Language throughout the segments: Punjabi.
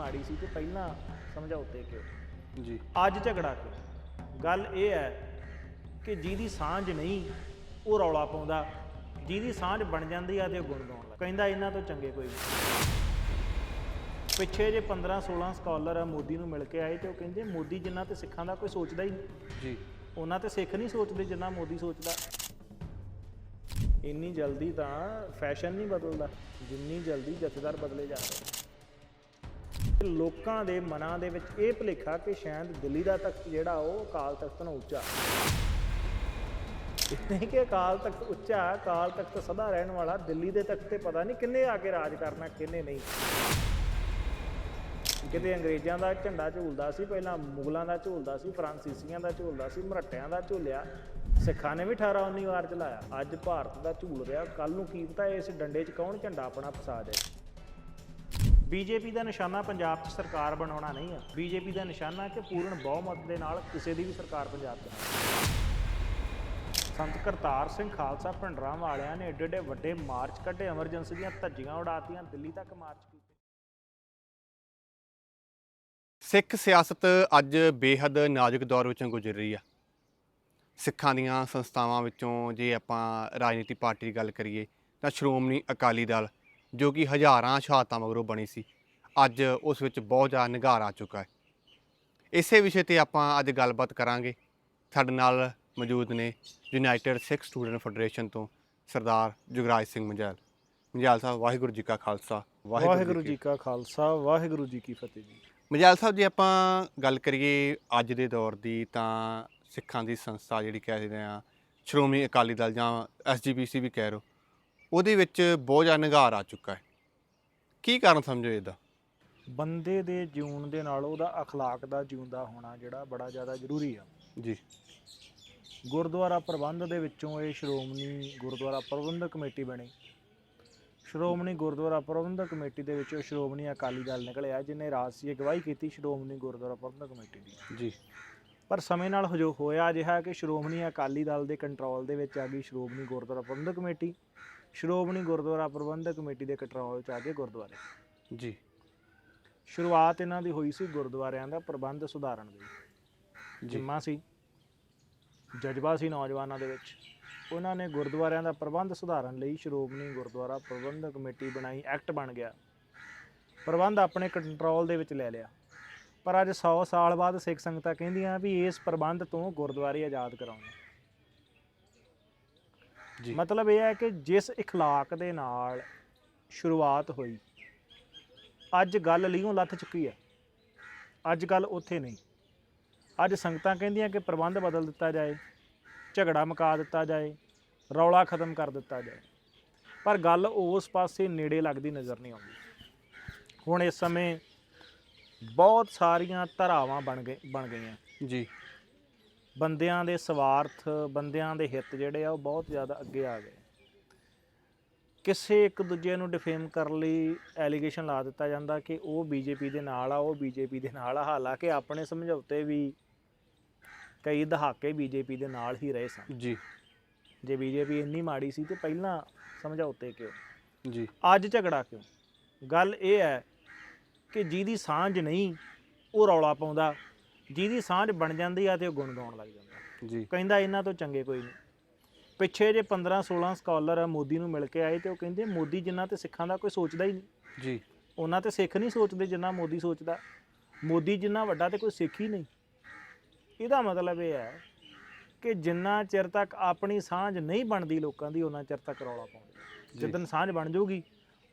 ਮਾੜੀ ਸੀ ਤੇ ਪਹਿਲਾਂ ਸਮਝੌਤੇ ਕਿਉਂ ਜੀ। ਅੱਜ ਝਗੜਾ ਕਿਉਂ? ਗੱਲ ਇਹ ਹੈ ਕਿ ਜਿਹਦੀ ਸਾਂਝ ਨਹੀਂ ਉਹ ਰੌਲਾ ਪਾਉਂਦਾ। ਜਿਹਦੀ ਸਾਂਝ ਬਣ ਜਾਂਦੀ ਆ ਤੇ ਗੁਣ ਗਾਉਣ ਲੱਗ ਕਹਿੰਦਾ ਇਹਨਾਂ ਤੋਂ ਚੰਗੇ ਕੋਈ ਨਹੀਂ। ਪਿੱਛੇ ਜੇ 15 16 ਸਕਾਲਰ ਮੋਦੀ ਨੂੰ ਮਿਲ ਕੇ ਆਏ ਤੇ ਉਹ ਕਹਿੰਦੇ ਮੋਦੀ ਜਿੰਨਾ ਤੇ ਸਿੱਖਾਂ ਦਾ ਕੋਈ ਸੋਚਦਾ ਹੀ ਨਹੀਂ। ਜੀ। ਉਹਨਾਂ ਤੇ ਸਿੱਖ ਨਹੀਂ ਸੋਚਦੇ ਜਿੰਨਾ ਮੋਦੀ ਸੋਚਦਾ। ਇੰਨੀ ਜਲਦੀ ਤਾਂ ਫੈਸ਼ਨ ਨਹੀਂ ਬਦਲਦਾ। ਜਿੰਨੀ ਜਲਦੀ ਜਥੇਦਾਰ ਬਦਲੇ ਜਾ ਰਹੇ। ਲੋਕਾਂ ਦੇ ਮਨਾਂ ਦੇ ਵਿੱਚ ਇਹ ਭੁਲੇਖਾ ਕਿ ਸ਼ਾਇਦ ਦਿੱਲੀ ਦਾ ਤਖਤ ਜਿਹੜਾ ਉਹ ਅਕਾਲ ਤਖਤ ਨਾਲੋਂ ਉੱਚਾ ਇਤਨੇ ਕਿ ਅਕਾਲ ਤਖਤ ਉੱਚਾ ਅਕਾਲ ਤਖਤ ਸਦਾ ਰਹਿਣ ਵਾਲਾ ਦਿੱਲੀ ਦੇ ਤਖਤ ਤੇ ਪਤਾ ਨਹੀਂ ਕਿੰਨੇ ਆ ਕੇ ਰਾਜ ਕਰਨਾ, ਕਿੰਨੇ ਨਹੀਂ। ਕਿਤੇ ਅੰਗਰੇਜ਼ਾਂ ਦਾ ਝੰਡਾ ਝੂਲਦਾ ਸੀ, ਪਹਿਲਾਂ ਮੁਗਲਾਂ ਦਾ ਝੂਲਦਾ ਸੀ, ਫਰਾਂਸੀਸੀਆਂ ਦਾ ਝੂਲਦਾ ਸੀ, ਮਰਾਠਿਆਂ ਦਾ ਝੂਲਿਆ। ਸਿੱਖਾਂ ਨੇ ਵੀ 18 19 ਵਾਰ ਚਲਾਇਆ। ਅੱਜ ਭਾਰਤ ਦਾ ਝੂਲ ਰਿਹਾ। ਕੱਲ ਨੂੰ ਕੀ ਪਤਾ ਇਸ ਡੰਡੇ 'ਚ ਕੌਣ ਝੰਡਾ ਆਪਣਾ ਫਸਾ ਦੇ। ਬੀਜੇਪੀ ਦਾ ਨਿਸ਼ਾਨਾ ਪੰਜਾਬ 'ਚ ਸਰਕਾਰ ਬਣਾਉਣਾ ਨਹੀਂ ਆ। ਬੀਜੇਪੀ ਦਾ ਨਿਸ਼ਾਨਾ ਕਿ ਪੂਰਨ ਬਹੁਮਤ ਦੇ ਨਾਲ ਕਿਸੇ ਦੀ ਵੀ ਸਰਕਾਰ ਪੰਜਾਬ 'ਚ ਸੰਤ ਕਰਤਾਰ ਸਿੰਘ ਖਾਲਸਾ ਭਿੰਡਰਾਂ ਵਾਲਿਆਂ ਨੇ ਏਡੇ ਏਡੇ ਵੱਡੇ ਮਾਰਚ ਕੱਢੇ, ਐਮਰਜੈਂਸੀ ਦੀਆਂ ਧੱਜੀਆਂ ਉਡਾਤੀਆਂ, ਦਿੱਲੀ ਤੱਕ ਮਾਰਚ ਕੀਤੇ। ਸਿੱਖ ਸਿਆਸਤ ਅੱਜ ਬੇਹੱਦ ਨਾਜ਼ੁਕ ਦੌਰ ਵਿੱਚੋਂ ਗੁਜ਼ਰ ਰਹੀ ਆ। ਸਿੱਖਾਂ ਦੀਆਂ ਸੰਸਥਾਵਾਂ ਵਿੱਚੋਂ ਜੇ ਆਪਾਂ ਰਾਜਨੀਤੀ ਪਾਰਟੀ ਦੀ ਗੱਲ ਕਰੀਏ ਤਾਂ ਸ਼੍ਰੋਮਣੀ ਅਕਾਲੀ ਦਲ ਜੋ ਕਿ ਹਜ਼ਾਰਾਂ ਸ਼ਹਾਦਤਾਂ ਮਗਰੋਂ ਬਣੀ ਸੀ। ਅੱਜ ਉਸ ਵਿੱਚ ਬਹੁਤ ਜ਼ਿਆਦਾ ਨਿਘਾਰ ਆ ਚੁੱਕਾ ਹੈ। ਇਸੇ ਵਿਸ਼ੇ ਤੇ ਆਪਾਂ ਅੱਜ ਗੱਲਬਾਤ ਕਰਾਂਗੇ। ਸਾਡੇ ਨਾਲ ਮੌਜੂਦ ਨੇ ਯੂਨਾਈਟਿਡ ਸਿੱਖ ਸਟੂਡੈਂਟ ਫੈਡਰੇਸ਼ਨ ਤੋਂ ਸਰਦਾਰ ਜੁਗਰਾਜ ਸਿੰਘ ਮੰਜਲ ਮੰਜਲ ਸਾਹਿਬ ਵਾਹਿਗੁਰੂ ਜੀ ਕਾ ਖਾਲਸਾ ਵਾਹਿਗੁਰੂ ਜੀ ਕਾ ਖਾਲਸਾ ਵਾਹਿਗੁਰੂ ਜੀ ਕੀ ਫਤਿਹ ਜੀ। ਮਜਾਲ ਸਾਹਿਬ ਜੇ ਆਪਾਂ ਗੱਲ ਕਰੀਏ ਅੱਜ ਦੇ ਦੌਰ ਦੀ ਤਾਂ ਸਿੱਖਾਂ ਦੀ ਸੰਸਥਾ ਜਿਹੜੀ ਕਹਿ ਸਕਦੇ ਆ ਸ਼੍ਰੋਮਣੀ ਅਕਾਲੀ ਦਲ ਜਾਂ ਐਸਜੀਪੀਸੀ ਵੀ ਕਹਿ ਰੋ ਉਹਦੇ ਵਿੱਚ ਬਹੁਤ ਜ਼ਿਆਦਾ ਨਿਗਾਰ ਆ ਚੁੱਕਾ ਹੈ ਕੀ ਕਾਰਨ ਸਮਝੋ ਇਹਦਾ ਬੰਦੇ ਦੇ ਜਿਉਣ ਦੇ ਨਾਲ ਉਹਦਾ اخلاق ਦਾ ਜਿਉਂਦਾ ਹੋਣਾ ਜਿਹੜਾ ਬੜਾ ਜ਼ਿਆਦਾ ਜ਼ਰੂਰੀ ਆ ਜੀ ਗੁਰਦੁਆਰਾ ਪ੍ਰਬੰਧ ਦੇ ਵਿੱਚੋਂ ਇਹ ਸ਼੍ਰੋਮਣੀ ਗੁਰਦੁਆਰਾ ਪ੍ਰਬੰਧਕ ਕਮੇਟੀ ਬਣੀ ਸ਼੍ਰੋਮਣੀ ਗੁਰਦੁਆਰਾ ਪ੍ਰਬੰਧਕ ਕਮੇਟੀ ਦੇ ਵਿੱਚੋਂ ਸ਼੍ਰੋਮਣੀ ਅਕਾਲੀ ਦਲ ਨਿਕਲਿਆ ਜਿਨੇ ਰਾਜਸੀ ਅਗਵਾਈ ਕੀਤੀ ਸ਼੍ਰੋਮਣੀ ਗੁਰਦੁਆਰਾ ਪ੍ਰਬੰਧਕ ਕਮੇਟੀ ਦੀ ਜੀ ਪਰ ਸਮੇਂ ਨਾਲ ਜੋ ਹੋਇਆ ਅਜਿਹਾ ਕਿ ਸ਼੍ਰੋਮਣੀ ਅਕਾਲੀ ਦਲ ਦੇ ਕੰਟਰੋਲ ਦੇ ਵਿੱਚ ਆ ਗਈ ਸ਼੍ਰੋਮਣੀ ਗੁਰਦੁਆਰਾ ਪ੍ਰਬੰਧਕ ਕਮੇਟੀ ਸ਼੍ਰੋਮਣੀ ਗੁਰਦੁਆਰਾ ਪ੍ਰਬੰਧਕ ਕਮੇਟੀ ਦੇ ਕੰਟਰੋਲ 'ਚ ਆ ਗਏ ਗੁਰਦੁਆਰੇ। ਜੀ। ਸ਼ੁਰੂਆਤ ਇਹਨਾਂ ਦੀ ਹੋਈ ਸੀ ਗੁਰਦੁਆਰਿਆਂ ਦਾ ਪ੍ਰਬੰਧ ਸੁਧਾਰਨ ਦੀ। ਜਿੰਮਾ ਸੀ ਜਜ਼ਬਾ ਸੀ ਨੌਜਵਾਨਾਂ ਦੇ ਵਿੱਚ। ਉਹਨਾਂ ਨੇ ਗੁਰਦੁਆਰਿਆਂ ਦਾ ਪ੍ਰਬੰਧ ਸੁਧਾਰਨ ਲਈ ਸ਼੍ਰੋਮਣੀ ਗੁਰਦੁਆਰਾ ਪ੍ਰਬੰਧਕ ਕਮੇਟੀ ਬਣਾਈ ਐਕਟ ਬਣ ਗਿਆ। ਪ੍ਰਬੰਧ ਆਪਣੇ ਕੰਟਰੋਲ ਦੇ ਵਿੱਚ ਲੈ ਲਿਆ। ਪਰ ਅੱਜ 100 ਸਾਲ ਬਾਅਦ ਸਿੱਖ ਸੰਗਤਾਂ ਕਹਿੰਦੀਆਂ ਵੀ ਇਸ ਪ੍ਰਬੰਧ ਤੋਂ ਗੁਰਦੁਆਰੇ ਆਜ਼ਾਦ ਕਰਾਉਣੇ। ਮਤਲਬ ਇਹ ਹੈ ਕਿ ਜਿਸ اخلاق ਦੇ ਨਾਲ ਸ਼ੁਰੂਆਤ ਹੋਈ ਅੱਜ ਗੱਲ ਲਿਓ ਲੱਥ ਚੁੱਕੀ ਹੈ ਅੱਜ ਗੱਲ ਉੱਥੇ ਨਹੀਂ ਅੱਜ ਸੰਗਤਾਂ ਕਹਿੰਦੀਆਂ ਕਿ ਪ੍ਰਬੰਧ ਬਦਲ ਦਿੱਤਾ ਜਾਏ ਝਗੜਾ ਮੁਕਾ ਦਿੱਤਾ ਜਾਏ ਰੌਲਾ ਖਤਮ ਕਰ ਦਿੱਤਾ ਜਾਏ ਪਰ ਗੱਲ ਉਸ ਪਾਸੇ ਨੇੜੇ ਲੱਗਦੀ ਨਜ਼ਰ ਨਹੀਂ ਆਉਂਦੀ ਹੁਣ ਇਸ ਸਮੇਂ ਬਹੁਤ ਸਾਰੀਆਂ ਧਰਾਵਾਂ ਬਣ ਗਏ ਬਣ ਗਈਆਂ ਜੀ ਬੰਦਿਆਂ ਦੇ ਸਵਾਰਥ ਬੰਦਿਆਂ ਦੇ ਹਿੱਤ ਜਿਹੜੇ ਆ ਉਹ ਬਹੁਤ ਜ਼ਿਆਦਾ ਅੱਗੇ ਆ ਗਏ। ਕਿਸੇ ਇੱਕ ਦੂਜੇ ਨੂੰ ਡਿਫੇਮ ਕਰਨ ਲਈ ਐਲੀਗੇਸ਼ਨ ਲਾ ਦਿੱਤਾ ਜਾਂਦਾ ਕਿ ਉਹ ਬੀਜੇਪੀ ਦੇ ਨਾਲ ਆ ਉਹ ਬੀਜੇਪੀ ਦੇ ਨਾਲ ਆ। ਹਾਲਾਂਕਿ ਆਪਣੇ ਸਮਝੌਤੇ ਵੀ ਕਈ ਦਹਾਕੇ ਬੀਜੇਪੀ ਦੇ ਨਾਲ ਹੀ ਰਹੇ ਸਨ। ਜੀ। ਜੇ ਬੀਜੇਪੀ ਇੰਨੀ ਮਾੜੀ ਸੀ ਤੇ ਪਹਿਲਾਂ ਸਮਝੌਤੇ ਕਿਉਂ? ਜੀ। ਅੱਜ ਝਗੜਾ ਕਿਉਂ? ਗੱਲ ਇਹ ਹੈ ਕਿ ਜਿਹਦੀ ਸਾਂਝ ਨਹੀਂ ਉਹ ਰੌਲਾ ਪਾਉਂਦਾ। ਜਿਹਦੀ ਸਾਂਝ ਬਣ ਜਾਂਦੀ ਆ ਤੇ ਉਹ ਗੁਣ ਗਾਉਣ ਲੱਗ ਜਾਂਦਾ। ਜੀ। ਕਹਿੰਦਾ ਇਹਨਾਂ ਤੋਂ ਚੰਗੇ ਕੋਈ ਨਹੀਂ। ਪਿੱਛੇ ਜੇ 15 16 ਸਕਾਲਰ ਮੋਦੀ ਨੂੰ ਮਿਲ ਕੇ ਆਏ ਤੇ ਉਹ ਕਹਿੰਦੇ ਮੋਦੀ ਜਿੰਨਾ ਤੇ ਸਿੱਖਾਂ ਦਾ ਕੋਈ ਸੋਚਦਾ ਹੀ ਨਹੀਂ। ਜੀ। ਉਹਨਾਂ ਤੇ ਸਿੱਖ ਨਹੀਂ ਸੋਚਦੇ ਜਿੰਨਾ ਮੋਦੀ ਸੋਚਦਾ। ਮੋਦੀ ਜਿੰਨਾ ਵੱਡਾ ਤੇ ਕੋਈ ਸਿੱਖ ਹੀ ਨਹੀਂ। ਇਹਦਾ ਮਤਲਬ ਇਹ ਹੈ ਕਿ ਜਿੰਨਾ ਚਿਰ ਤੱਕ ਆਪਣੀ ਸਾਂਝ ਨਹੀਂ ਬਣਦੀ ਲੋਕਾਂ ਦੀ ਉਹਨਾਂ ਚਿਰ ਤੱਕ ਰੌਲਾ ਪਾਉਂਦੇ। ਜੀ। ਜਿੱਦਨ ਸਾਂਝ ਬਣ ਜਾਊਗੀ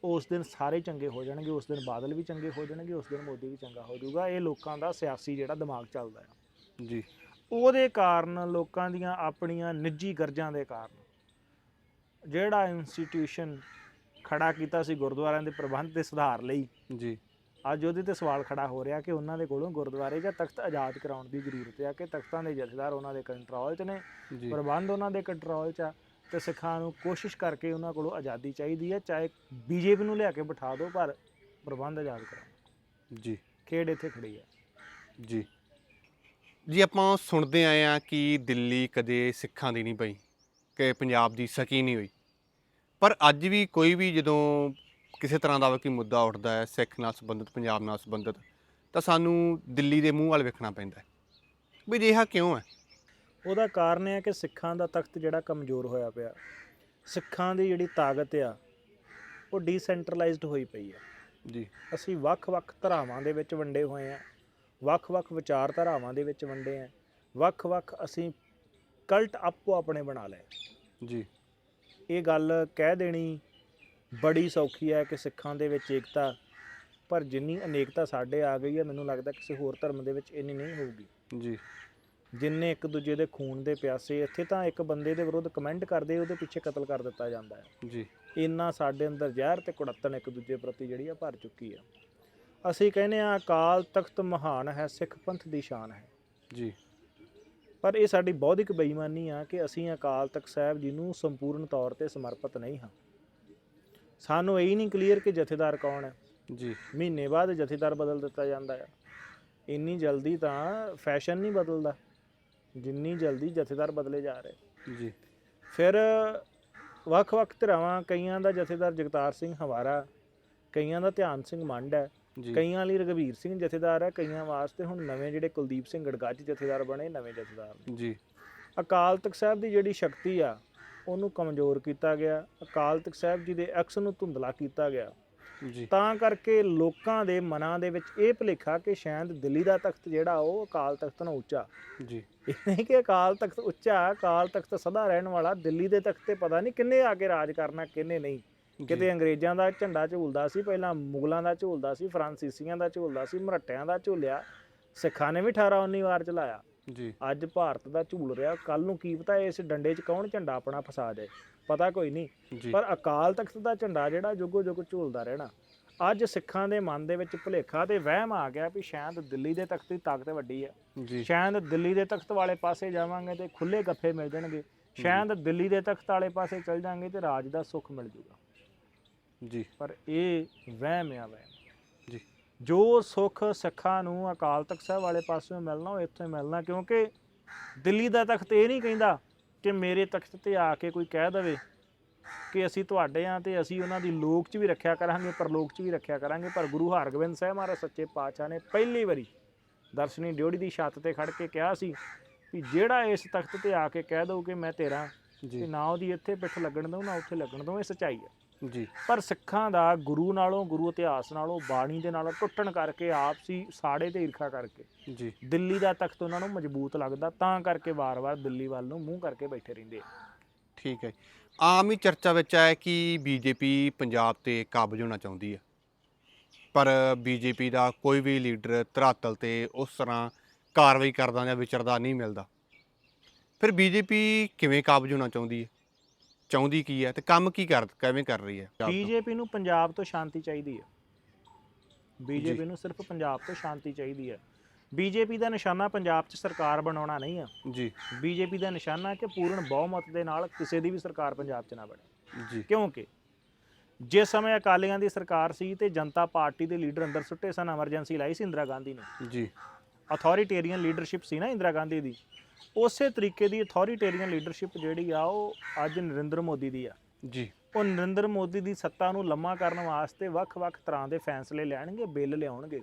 ਉਸ ਦਿਨ ਸਾਰੇ ਚੰਗੇ ਹੋ ਜਾਣਗੇ ਉਸ ਦਿਨ ਬਾਦਲ ਵੀ ਚੰਗੇ ਹੋ ਜਾਣਗੇ ਉਸ ਦਿਨ ਮੋਦੀ ਵੀ ਚੰਗਾ ਹੋ ਜਾਊਗਾ। ਇਹ ਲੋਕਾਂ ਦਾ ਸਿਆਸੀ ਜਿਹੜਾ ਦਿਮਾਗ ਚੱਲਦਾ ਹੈ ਜੀ। ਉਹਦੇ ਕਾਰਨ ਲੋਕਾਂ ਦੀਆਂ ਆਪਣੀਆਂ ਨਿੱਜੀ ਗਰਜਾਂ ਦੇ ਕਾਰਨ ਜਿਹੜਾ ਇੰਸਟੀਟਿਊਸ਼ਨ ਖੜਾ ਕੀਤਾ ਸੀ ਗੁਰਦੁਆਰਿਆਂ ਦੇ ਪ੍ਰਬੰਧ ਤੇ ਸੁਧਾਰ ਲਈ ਜੀ। ਅੱਜ ਉਹਦੇ ਤੇ ਸਵਾਲ ਖੜਾ ਹੋ ਰਿਹਾ ਕਿ ਉਹਨਾਂ ਦੇ ਕੋਲੋਂ ਗੁਰਦੁਆਰੇ ਜਾਂ ਤਖਤ ਆਜ਼ਾਦ ਕਰਾਉਣ ਦੀ ਜ਼ਰੂਰਤ ਹੈ ਕਿ ਤਖਤਾਂ ਦੇ ਜਥੇਦਾਰ ਉਹਨਾਂ ਦੇ ਕੰਟਰੋਲ 'ਚ ਨੇ ਪ੍ਰਬੰਧ ਉਹਨਾਂ ਦੇ ਕੰਟਰੋਲ 'ਚ ਆ। ਤੇ ਸਿੱਖਾਂ ਨੂੰ ਕੋਸ਼ਿਸ਼ ਕਰਕੇ ਉਹਨਾਂ ਕੋਲੋਂ ਆਜ਼ਾਦੀ ਚਾਹੀਦੀ ਹੈ ਚਾਹੇ ਬੀਜੇਪੀ ਨੂੰ ਲਿਆ ਕੇ ਬਿਠਾ ਦਿਓ ਪਰ ਪ੍ਰਬੰਧ ਆਜ਼ਾਦ ਕਰਾਓ। ਜੀ। ਖੇਡ ਇੱਥੇ ਖੜੀ ਹੈ। ਜੀ। ਜੀ ਆਪਾਂ ਸੁਣਦੇ ਆਏ ਆ ਕਿ ਦਿੱਲੀ ਕਦੇ ਸਿੱਖਾਂ ਦੀ ਨਹੀਂ ਪਈ ਕਿ ਪੰਜਾਬ ਦੀ ਸਕੀ ਨਹੀਂ ਹੋਈ। ਪਰ ਅੱਜ ਵੀ ਕੋਈ ਵੀ ਜਦੋਂ ਕਿਸੇ ਤਰ੍ਹਾਂ ਦਾ ਵੀ ਕੋਈ ਮੁੱਦਾ ਉੱਠਦਾ ਹੈ ਸਿੱਖ ਨਾਲ ਸੰਬੰਧਿਤ ਪੰਜਾਬ ਨਾਲ ਸੰਬੰਧਿਤ ਤਾਂ ਸਾਨੂੰ ਦਿੱਲੀ ਦੇ ਮੂੰਹ ਵੱਲ ਵੇਖਣਾ ਪੈਂਦਾ ਹੈ। ਵੀ ਅਜਿਹਾ ਕਿਉਂ ਹੈ? ਉਹਦਾ ਕਾਰਨ ਇਹ ਹੈ ਕਿ ਸਿੱਖਾਂ ਦਾ ਤਖਤ ਜਿਹੜਾ ਕਮਜ਼ੋਰ ਹੋਇਆ ਪਿਆ। ਸਿੱਖਾਂ ਦੀ ਜਿਹੜੀ ਤਾਕਤ ਆ ਉਹ ਡੀਸੈਂਟਰਲਾਈਜ਼ਡ ਹੋਈ ਪਈ ਆ। ਜੀ। ਅਸੀਂ ਵੱਖ-ਵੱਖ ਧਰਾਵਾਂ ਦੇ ਵਿੱਚ ਵੰਡੇ ਹੋਏ ਆ ਵੱਖ-ਵੱਖ ਵਿਚਾਰਧਾਰਾਵਾਂ ਦੇ ਵਿੱਚ ਵੰਡੇ ਆ ਵੱਖ-ਵੱਖ ਅਸੀਂ ਕਲਟ ਆਪੋ ਆਪਣੇ ਬਣਾ ਲਏ। ਜੀ। ਇਹ ਗੱਲ ਕਹਿ ਦੇਣੀ ਬੜੀ ਸੌਖੀ ਹੈ ਕਿ ਸਿੱਖਾਂ ਦੇ ਵਿੱਚ ਏਕਤਾ ਪਰ ਜਿੰਨੀ ਅਨੇਕਤਾ ਸਾਡੇ ਆ ਗਈ ਹੈ ਮੈਨੂੰ ਲੱਗਦਾ ਕਿਸੇ ਹੋਰ ਧਰਮ ਦੇ ਵਿੱਚ ਇੰਨੀ ਨਹੀਂ ਹੋਊਗੀ। ਜੀ। ਜਿੰਨੇ ਇੱਕ ਦੂਜੇ ਦੇ ਖੂਨ ਦੇ ਪਿਆਸੇ ਇੱਥੇ ਤਾਂ ਇੱਕ ਬੰਦੇ ਦੇ ਵਿਰੁੱਧ ਕਮੈਂਟ ਕਰਦੇ ਉਹਦੇ ਪਿੱਛੇ ਕਤਲ ਕਰ ਦਿੱਤਾ ਜਾਂਦਾ ਹੈ। ਜੀ। ਇੰਨਾ ਸਾਡੇ ਅੰਦਰ ਜ਼ਹਿਰ ਤੇ ਕੁੜੱਤਣ ਇੱਕ ਦੂਜੇ ਪ੍ਰਤੀ ਜਿਹੜੀ ਆ ਭਰ ਚੁੱਕੀ ਆ। ਅਸੀਂ ਕਹਿੰਦੇ ਆ ਅਕਾਲ ਤਖਤ ਮਹਾਨ ਹੈ ਸਿੱਖ ਪੰਥ ਦੀ ਸ਼ਾਨ ਹੈ। ਜੀ। ਪਰ ਇਹ ਸਾਡੀ ਬੌਧਿਕ ਬੇਈਮਾਨੀ ਆ ਕਿ ਅਸੀਂ ਅਕਾਲ ਤਖਤ ਸਾਹਿਬ ਜੀ ਨੂੰ ਸੰਪੂਰਨ ਤੌਰ ਤੇ ਸਮਰਪਿਤ ਨਹੀਂ ਹਾਂ। ਸਾਨੂੰ ਇਹ ਹੀ ਨਹੀਂ ਕਲੀਅਰ ਕਿ ਜਥੇਦਾਰ ਕੌਣ ਹੈ। ਜੀ। ਮਹੀਨੇ ਬਾਅਦ ਜਥੇਦਾਰ ਬਦਲ ਦਿੱਤਾ ਜਾਂਦਾ ਆ। ਇੰਨੀ ਜਲਦੀ ਤਾਂ ਫੈਸ਼ਨ ਨਹੀਂ ਬਦਲਦਾ। ਜਿੰਨੀ ਜਲਦੀ ਜਥੇਦਾਰ ਬਦਲੇ ਜਾ ਰਹੇ। ਜੀ। ਫਿਰ ਵੱਖ-ਵੱਖ ਧਿਰਾਵਾਂ ਕਈਆਂ ਦਾ ਜਥੇਦਾਰ ਜਗਤਾਰ ਸਿੰਘ ਹਵਾਰਾ ਕਈਆਂ ਦਾ ਧਿਆਨ ਸਿੰਘ ਮੰਡ ਹੈ ਕਈਆਂ ਲਈ ਰਗਵੀਰ ਸਿੰਘ ਜਥੇਦਾਰ ਹੈ ਕਈਆਂ ਵਾਸਤੇ ਹੁਣ ਨਵੇਂ ਜਿਹੜੇ ਕੁਲਦੀਪ ਸਿੰਘ ਗੜਗੱਜ ਜਥੇਦਾਰ ਬਣੇ ਨਵੇਂ ਜਥੇਦਾਰ। ਜੀ। ਅਕਾਲ ਤਖਤ ਸਾਹਿਬ ਦੀ ਜਿਹੜੀ ਸ਼ਕਤੀ ਆ ਉਹਨੂੰ ਕਮਜ਼ੋਰ ਕੀਤਾ ਗਿਆ। ਅਕਾਲ ਤਖਤ ਸਾਹਿਬ ਜੀ ਦੇ ਅਕਸ ਨੂੰ ਧੁੰਦਲਾ ਕੀਤਾ ਗਿਆ। ਤਾਂ ਕਰਕੇ ਲੋਕਾਂ ਦੇ ਮਨਾਂ ਦੇ ਵਿੱਚ ਇਹ ਭੁਲੇਖਾ ਕਿ ਸ਼ਾਇਦ ਦਿੱਲੀ ਦਾ ਤਖਤ ਜਿਹੜਾ ਉਹ ਅਕਾਲ ਤਖਤ ਨਾਲੋਂ ਉੱਚਾ। ਜੀ। ਇਹ ਨਹੀਂ ਕਿ ਅਕਾਲ ਤਖਤ ਉੱਚਾ ਅਕਾਲ ਤਖਤ ਸਦਾ ਰਹਿਣ ਵਾਲਾ ਦਿੱਲੀ ਦੇ ਤਖਤ ਤੇ ਪਤਾ ਨਹੀਂ ਕਿੰਨੇ ਆ ਕੇ ਰਾਜ ਕਰਨਾ ਕਿੰਨੇ ਨਹੀਂ। ਕਿਤੇ ਅੰਗਰੇਜ਼ਾਂ ਦਾ ਝੰਡਾ ਝੂਲਦਾ ਸੀ ਪਹਿਲਾਂ ਮੁਗਲਾਂ ਦਾ ਝੂਲਦਾ ਸੀ ਫਰਾਂਸੀਸੀਆਂ ਦਾ ਝੂਲਦਾ ਸੀ ਮਰਾਠਿਆਂ ਦਾ ਝੂਲਿਆ। ਸਿੱਖਾਂ ਨੇ ਵੀ 18 19 ਵਾਰ ਚਲਾਇਆ। ਜੀ। ਅੱਜ ਭਾਰਤ ਦਾ ਝੂਲ ਰਿਹਾ। ਕੱਲ ਨੂੰ ਕੀ ਪਤਾ ਇਸ ਡੰਡੇ 'ਚ ਕੌਣ ਝੰਡਾ ਆਪਣਾ ਫਸਾ ਜਾਏ। ਪਤਾ ਕੋਈ ਨਹੀਂ ਪਰ ਅਕਾਲ ਤਖਤ ਦਾ ਝੰਡਾ ਜਿਹੜਾ ਜੁਗੋ ਜੁਗ ਝੂਲਦਾ ਰਹਿਣਾ। ਅੱਜ ਸਿੱਖਾਂ ਦੇ ਮਨ ਦੇ ਵਿੱਚ ਭੁਲੇਖਾ ਤੇ ਵਹਿਮ ਆ ਗਿਆ ਵੀ ਸ਼ਾਇਦ ਦਿੱਲੀ ਦੇ ਤਖਤ ਦੀ ਤਾਕਤ ਵੱਡੀ ਹੈ ਸ਼ਾਇਦ ਦਿੱਲੀ ਦੇ ਤਖਤ ਵਾਲੇ ਪਾਸੇ ਜਾਵਾਂਗੇ ਤੇ ਖੁੱਲੇ ਗੱਫੇ ਮਿਲ ਜਾਣਗੇ। ਸ਼ਾਇਦ ਦਿੱਲੀ ਦੇ ਤਖਤ ਵਾਲੇ ਪਾਸੇ ਚਲ ਜਾਾਂਗੇ ਤੇ ਰਾਜ ਦਾ ਸੁੱਖ ਮਿਲ ਜੂਗਾ। ਜੀ। ਪਰ ਇਹ ਵਹਿਮ ਆ ਵਹਿਮ। ਜੀ। ਜੋ ਸੁੱਖ ਸਿੱਖਾਂ ਨੂੰ ਅਕਾਲ ਤਖਤ ਸਾਹਿਬ ਵਾਲੇ ਪਾਸਿਓਂ ਮਿਲਣਾ ਉਹ ਇੱਥੇ ਮਿਲਣਾ ਕਿਉਂਕਿ ਦਿੱਲੀ ਦਾ ਤਖਤ ਇਹ ਨਹੀਂ ਕਹਿੰਦਾ ਕਿ ਮੇਰੇ ਤਖਤ ਤੇ ਆ ਕੇ ਕੋਈ ਕਹਿ ਦਵੇ ਕਿ ਅਸੀਂ ਤੁਹਾਡੇ ਆ ਤੇ ਅਸੀਂ ਉਹਨਾਂ ਦੀ ਲੋਕ 'ਚ ਵੀ ਰੱਖਿਆ ਕਰਾਂਗੇ ਪਰਲੋਕ 'ਚ ਵੀ ਰੱਖਿਆ ਕਰਾਂਗੇ। ਪਰ ਗੁਰੂ ਹਰਗੋਬਿੰਦ ਸਾਹਿਬ ਮਹਾਰਾਜ ਸੱਚੇ ਪਾਤਸ਼ਾਹ ਨੇ ਪਹਿਲੀ ਵਾਰੀ ਦਰਸ਼ਨੀ ਡਿਓੜੀ ਦੀ ਛੱਤ ਤੇ ਖੜ ਕੇ ਕਿਹਾ ਸੀ ਕਿ ਜਿਹੜਾ ਇਸ ਤਖਤ ਤੇ ਆ ਕੇ ਕਹਿ ਦਊ ਕਿ ਮੈਂ ਤੇਰਾ ਤੇ ਨਾ ਉਹਦੀ ਇੱਥੇ ਪਿੱਠ ਲੱਗਣ ਦਊ ਨਾ ਉੱਥੇ ਲੱਗਣ ਦਊ ਇਹ ਸੱਚਾਈ ਹੈ। ਜੀ। ਪਰ ਸਿੱਖਾਂ ਦਾ ਗੁਰੂ ਨਾਲੋਂ ਗੁਰੂ ਇਤਿਹਾਸ ਨਾਲੋਂ ਬਾਣੀ ਦੇ ਨਾਲੋਂ ਟੁੱਟਣ ਕਰਕੇ ਆਪਸੀ ਸਾੜੇ ਤੇ ਈਰਖਾ ਕਰਕੇ ਜੀ। ਦਿੱਲੀ ਦਾ ਤਖਤ ਉਹਨਾਂ ਨੂੰ ਮਜ਼ਬੂਤ ਲੱਗਦਾ ਤਾਂ ਕਰਕੇ ਵਾਰ-ਵਾਰ ਦਿੱਲੀ ਵੱਲ ਨੂੰ ਮੂੰਹ ਕਰਕੇ ਬੈਠੇ ਰਹਿੰਦੇ। ਠੀਕ ਹੈ ਆਮ ਹੀ ਚਰਚਾ ਵਿੱਚ ਆਇਆ ਕਿ ਬੀਜੇਪੀ ਪੰਜਾਬ ਤੇ ਕਾਬਜ ਹੋਣਾ ਚਾਹੁੰਦੀ ਹੈ। ਪਰ ਬੀਜੇਪੀ ਦਾ ਕੋਈ ਵੀ ਲੀਡਰ ਧਰਾਤਲ ਤੇ ਉਸ ਤਰ੍ਹਾਂ ਕਾਰਵਾਈ ਕਰਦਾ ਜਾਂ ਵਿਚਰਦਾ ਨਹੀਂ ਮਿਲਦਾ। ਫਿਰ ਬੀਜੇਪੀ ਕਿਵੇਂ ਕਾਬਜ ਹੋਣਾ ਚਾਹੁੰਦੀ ਹੈ? ਚਾਹੁੰਦੀ ਕੀ ਹੈ ਤੇ ਕੰਮ ਕੀ ਕਰ ਕਿਵੇਂ ਕਰ ਰਹੀ ਹੈ? ਬੀਜੇਪੀ ਨੂੰ ਪੰਜਾਬ ਤੋਂ ਸ਼ਾਂਤੀ ਚਾਹੀਦੀ ਹੈ। ਜੀ। ਬੀਜੇਪੀ ਨੂੰ ਸਿਰਫ ਪੰਜਾਬ ਤੋਂ ਸ਼ਾਂਤੀ ਚਾਹੀਦੀ ਹੈ। ਬੀਜੇਪੀ ਦਾ ਨਿਸ਼ਾਨਾ ਪੰਜਾਬ 'ਚ ਸਰਕਾਰ ਬਣਾਉਣਾ ਨਹੀਂ ਆ। ਜੀ। ਬੀਜੇਪੀ ਦਾ ਨਿਸ਼ਾਨਾ ਹੈ ਕਿ ਪੂਰਨ ਬਹੁਮਤ ਦੇ ਨਾਲ ਕਿਸੇ ਦੀ ਵੀ ਸਰਕਾਰ ਪੰਜਾਬ 'ਚ ਨਾ ਬਣੇ। ਜੀ। ਕਿਉਂਕਿ ਜਿਸ ਸਮੇਂ ਅਕਾਲੀਆਂ ਦੀ ਸਰਕਾਰ ਸੀ ਤੇ ਜਨਤਾ ਪਾਰਟੀ ਦੇ ਲੀਡਰ ਅੰਦਰ ਸੁੱਟੇ ਸਨ ਐਮਰਜੈਂਸੀ ਲਾਈ ਸੀ ਇੰਦਰਾ ਗਾਂਧੀ ਨੇ। ਜੀ। ਅਥਾਰਟੀਰੀਅਨ ਲੀਡਰਸ਼ਿਪ ਸੀ ਨਾ ਇੰਦਰਾ ਗਾਂਧੀ ਦੀ। ਉਸੇ ਤਰੀਕੇ ਦੀ ਅਥਾਰਟੀਰੀਅਨ ਲੀਡਰਸ਼ਿਪ ਜਿਹੜੀ ਆ ਉਹ ਅੱਜ ਨਰਿੰਦਰ ਮੋਦੀ ਦੀ ਆ। ਜੀ। ਉਹ ਨਰਿੰਦਰ ਮੋਦੀ ਦੀ ਸੱਤਾ ਨੂੰ ਲੰਮਾ ਕਰਨ ਵਾਸਤੇ ਵੱਖ-ਵੱਖ ਤਰ੍ਹਾਂ ਦੇ ਫੈਸਲੇ ਲੈਣਗੇ ਬਿੱਲ ਲਿਆਉਣਗੇ।